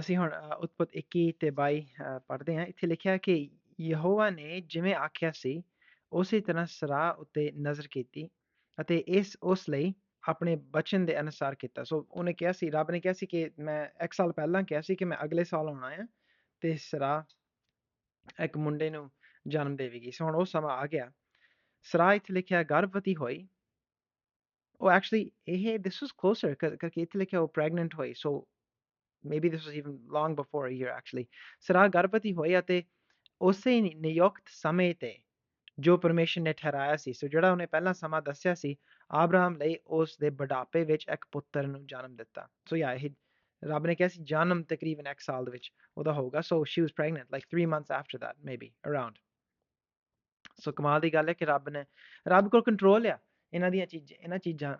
ਅਸੀਂ ਹੁਣ ਅ, ਉਤਪਤ 21 ਤੇ 22 ਅ, ਪੜ੍ਹਦੇ ਹਾਂ। ਇੱਥੇ ਲਿਖਿਆ ਕਿ ਯਹੋਵਾ ਨੇ ਜਿਵੇਂ ਆਖਿਆ ਸੀ ਉਸੇ ਤਰ੍ਹਾਂ ਸਰਾ ਉੱਤੇ ਨਜ਼ਰ ਕੀਤੀ ਅਤੇ ਇਸ ਉਸ ਲਈ ਆਪਣੇ ਬਚਨ ਦੇ ਅਨੁਸਾਰ ਕੀਤਾ। ਸੋ ਉਹਨੇ ਕਿਹਾ ਸੀ ਰੱਬ ਨੇ ਕਿਹਾ ਸੀ ਕਿ ਮੈਂ ਇੱਕ ਸਾਲ ਪਹਿਲਾਂ ਕਿਹਾ ਸੀ ਕਿ ਮੈਂ ਅਗਲੇ ਸਾਲ ਆਉਣਾ ਆ ਤੇ ਸਰਾ ਇੱਕ ਮੁੰਡੇ ਨੂੰ ਜਨਮ ਦੇਵੇਗੀ। ਸੋ ਹੁਣ ਉਹ ਸਮਾਂ ਆ ਗਿਆ। ਸਰਾਹ ਇੱਥੇ ਲਿਖਿਆ ਗਰਭਵਤੀ ਹੋਈ। ਉਹ ਐਕਚੁਅਲੀ ਇਹ ਦਿਸ ਵਾਸ ਕਲੋਜ਼ਰ ਕਰਕੇ ਇੱਥੇ ਲਿਖਿਆ ਉਹ ਪ੍ਰੈਗਨੈਂਟ ਹੋਈ। ਸੋ maybe this was even long before a year, actually. ਸਰਾਹ ਗਰਭਵਤੀ ਹੋਈ ਅਤੇ ਉਸੇ ਨਿਯੁਕਤ ਸਮੇਂ ਤੇ ਜੋ ਪਰਮੇਸ਼ਰ ਨੇ ਠਹਿਰਾਇਆ ਸੀ ਸੋ ਜਿਹੜਾ ਉਹਨੇ ਪਹਿਲਾਂ ਸਮਾਂ ਦੱਸਿਆ ਸੀ ਆਬਰਾਮ ਲਈ ਉਸ ਦੇ ਬੁਢਾਪੇ ਵਿੱਚ ਇੱਕ ਪੁੱਤਰ ਨੂੰ ਜਨਮ ਦਿੱਤਾ ਸੋ ਯਾ ਇਹ ਰੱਬ ਨੇ ਕਿਹਾ ਸੀ ਜਨਮ ਤਕਰੀਬਨ ਇੱਕ ਸਾਲ ਦੇ ਵਿੱਚ ਉਹਦਾ ਹੋਊਗਾ so she was pregnant like 3 months after that maybe around so ਕਮਾਲ ਦੀ ਗੱਲ ਹੈ ਕਿ ਰੱਬ ਨੇ ਰੱਬ ਕੋਲ ਕੰਟਰੋਲ ਆ ਇਹਨਾਂ ਦੀਆਂ ਚੀਜ਼ਾਂ ਇਹਨਾਂ ਚੀਜ਼ਾਂ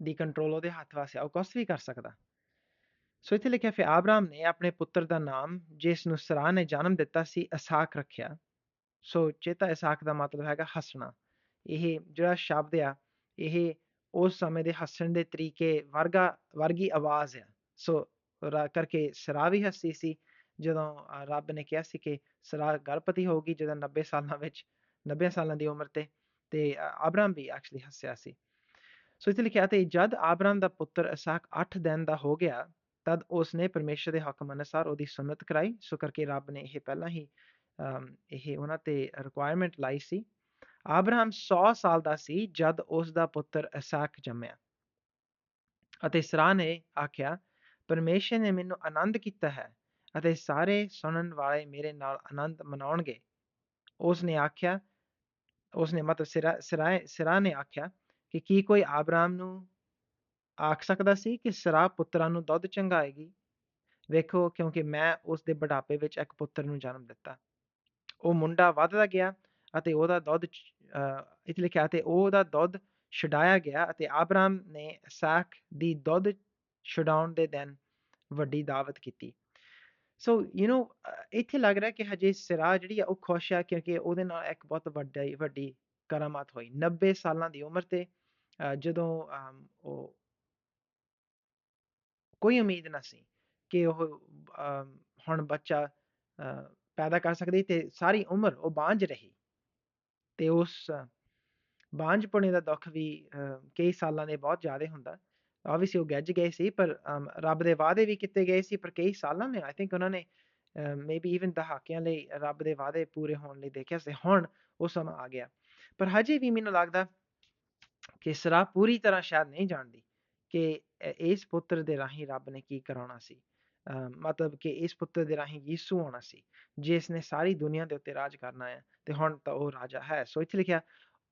ਦੀ ਕੰਟਰੋਲ ਉਹਦੇ ਹੱਥ ਵਾਸਤੇ ਉਹ ਕੁਛ ਵੀ ਕਰ ਸਕਦਾ ਸੋ ਇੱਥੇ ਲਿਖਿਆ ਫਿਰ, ਆਬਰਾਮ ਨੇ ਆਪਣੇ ਪੁੱਤਰ ਦਾ ਨਾਮ, ਜਿਸ ਨੂੰ ਸਰਾ ਨੇ ਜਨਮ ਦਿੱਤਾ ਸੀ, ਇਸਾਕ ਰੱਖਿਆ। ਸੋ ਚੇਤਾ ਇਸਾਕ ਦਾ ਮਤਲਬ ਹੈਗਾ ਹੱਸਣਾ। ਇਹ ਜਿਹੜਾ ਸ਼ਬਦ ਆ, ਇਹ ਉਸ ਸਮੇਂ ਦੇ ਹੱਸਣ ਦੇ ਤਰੀਕੇ ਵਰਗਾ, ਵਰਗੀ ਆਵਾਜ਼ ਆ। ਸੋ ਰਾ- ਕਰਕੇ ਸਰਾ ਵੀ ਹੱਸੀ ਸੀ, ਜਦੋਂ ਰੱਬ ਨੇ ਕਿਹਾ ਸੀ ਕਿ ਸਰਾਹ ਗਰਭਵਤੀ ਹੋਊਗੀ ਜਦੋਂ 90 ਸਾਲਾਂ ਵਿੱਚ 90 ਸਾਲਾਂ ਦੀ ਉਮਰ ਤੇ ਤੇ ਆਬਰਾਮ ਵੀ ਐਕਚੁਅਲੀ ਹੱਸਿਆ ਸੀ। ਸੋ ਇੱਥੇ ਲਿਖਿਆ ਤੇ ਜਦ ਆਬਰਾਮ ਦਾ ਪੁੱਤਰ ਇਸਾਕ 8 ਦਿਨ ਦਾ ਹੋ ਗਿਆ ਤਦ ਉਸਨੇ ਪਰਮੇਸ਼ਰ ਦੇ ਹੁਕਮ ਅਨੁਸਾਰ ਉਹਦੀ ਸੁਨਤ ਕਰਾਈ। ਸੋ ਕਰਕੇ ਰੱਬ ਨੇ ਇਹ ਪਹਿਲਾਂ ਹੀ ਅਮ, ਇਹ ਉਹਨਾਂ ਤੇ ਰਿਕੁਆਇਰਮੈਂਟ ਲਾਈ ਸੀ। ਆਬਰਾਮ 100 ਸਾਲ ਦਾ ਸੀ ਜਦ ਉਸ ਦਾ ਪੁੱਤਰ ਇਸਾਕ ਜੰਮਿਆ। ਅਤੇ ਸਰਾ ਨੇ ਆਖਿਆ ਪਰਮੇਸ਼ਰ ਨੇ ਮੈਨੂੰ ਆਨੰਦ ਕੀਤਾ ਹੈ ਅਤੇ ਸਾਰੇ ਸੁਣਨ ਵਾਲੇ ਮੇਰੇ ਨਾਲ ਆਨੰਦ ਮਨਾਉਣਗੇ। ਉਸ ਨੇ ਆਖਿਆ ਉਸ ਨੇ ਮਤਲਬ ਸਿਰਾ ਸਿਰਾ ਸਿਰਾ ਨੇ ਆਖਿਆ ਕਿ ਕੀ ਕੋਈ ਆਬਰਾਮ ਨੂੰ ਆਖ ਸਕਦਾ ਸੀ ਕਿ ਸਰਾ ਪੁੱਤਰਾਂ ਨੂੰ ਦੁੱਧ ਚੰਗਾਏਗੀ। ਵੇਖੋ ਕਿਉਂਕਿ ਮੈਂ ਉਸ ਦੇ ਬੁਢਾਪੇ ਵਿੱਚ ਇੱਕ ਪੁੱਤਰ ਨੂੰ ਜਨਮ ਦਿੱਤਾ। ਉਹ ਮੁੰਡਾ ਵੱਧਦਾ ਗਿਆ ਅਤੇ ਉਹਦਾ ਦੁੱਧ ਚ- ਲਿਖਿਆ ਤੇ ਉਹਦਾ ਦੁੱਧ ਛਡਾਇਆ ਗਿਆ ਅਤੇ ਆਬਰਾਮ ਨੇ ਇਸਾਕ ਦੀ ਦੁੱਧ ਛਡਾਉਣ ਦੇ ਦਿਨ ਵੱਡੀ ਦਾਵਤ ਕੀਤੀ। ਸੋ ਯੂ نو ਇੱਥੇ ਲੱਗ ਰਿਹਾ ਕਿ ਹਜੇ ਸਿਰਾ ਜਿਹੜੀ ਆ ਉਹ ਖੁਸ਼ ਆ ਕਿਉਂਕਿ ਉਹਦੇ ਨਾਲ ਇੱਕ ਬਹੁਤ ਵੱਡੀ ਵੱਡੀ ਕਰਾਮਾਤ ਹੋਈ। 90 ਸਾਲਾਂ ਦੀ ਉਮਰ ਤੇ ਅਹ ਜਦੋਂ ਅਮ, ਉਹ ਕੋਈ ਉਮੀਦ ਨਾ ਸੀ ਕਿ ਉਹ ਹੁਣ ਬੱਚਾ ਪੈਦਾ ਕਰ ਸਕਦੀ ਤੇ ਸਾਰੀ ਉਮਰ ਉਹ ਬਾਂਝ ਰਹੀ। ਤੇ ਉਸ ਅ, ਬਾਂਝਪੁਣੇ ਦਾ ਦੁੱਖ ਵੀ ਕਈ ਸਾਲਾਂ ਦੇ ਬਹੁਤ ਜ਼ਿਆਦਾ ਹੁੰਦਾ। ਆਬਵੀਅਸਲੀ ਉਹ ਗੱਜ ਗਏ ਸੀ ਪਰ ਰੱਬ ਦੇ ਵਾਅਦੇ ਵੀ ਕੀਤੇ ਗਏ ਸੀ ਪਰ ਕਈ ਸਾਲਾਂ ਨੇ ਆਈ ਥਿੰਕ ਉਹਨਾਂ ਨੇ ਮੇਬੀ ਇਵਨ ਦਹਾਕਿਆਂ ਲਈ ਰੱਬ ਦੇ ਵਾਅਦੇ ਪੂਰੇ ਹੋਣ ਲਈ ਦੇਖਿਆ ਸੀ। ਹੁਣ ਉਹ ਸਮਾਂ ਆ ਗਿਆ। ਪਰ ਹਜੇ ਵੀ ਮੈਨੂੰ ਲੱਗਦਾ ਕਿ ਸਰਾ ਪੂਰੀ ਤਰ੍ਹਾਂ ਸ਼ਾਇਦ ਨਹੀਂ ਜਾਣਦੀ ਕਿ ਇਸ ਪੁੱਤਰ ਦੇ ਰਾਹੀਂ ਰੱਬ ਨੇ ਕੀ ਕਰਾਉਣਾ ਸੀ? ਅਹ ਮਤਲਬ ਕਿ ਇਸ ਪੁੱਤਰ ਦੇ ਰਾਹੀਂ ਯੀਸੂ ਆਉਣਾ ਸੀ ਜਿਸ ਨੇ ਸਾਰੀ ਦੁਨੀਆ ਦੇ ਉੱਤੇ ਰਾਜ ਕਰਨਾ ਹੈ, ਤੇ ਹੁਣ ਤਾਂ ਉਹ ਰਾਜਾ ਹੈ। ਸੋ ਇੱਥੇ ਲਿਖਿਆ,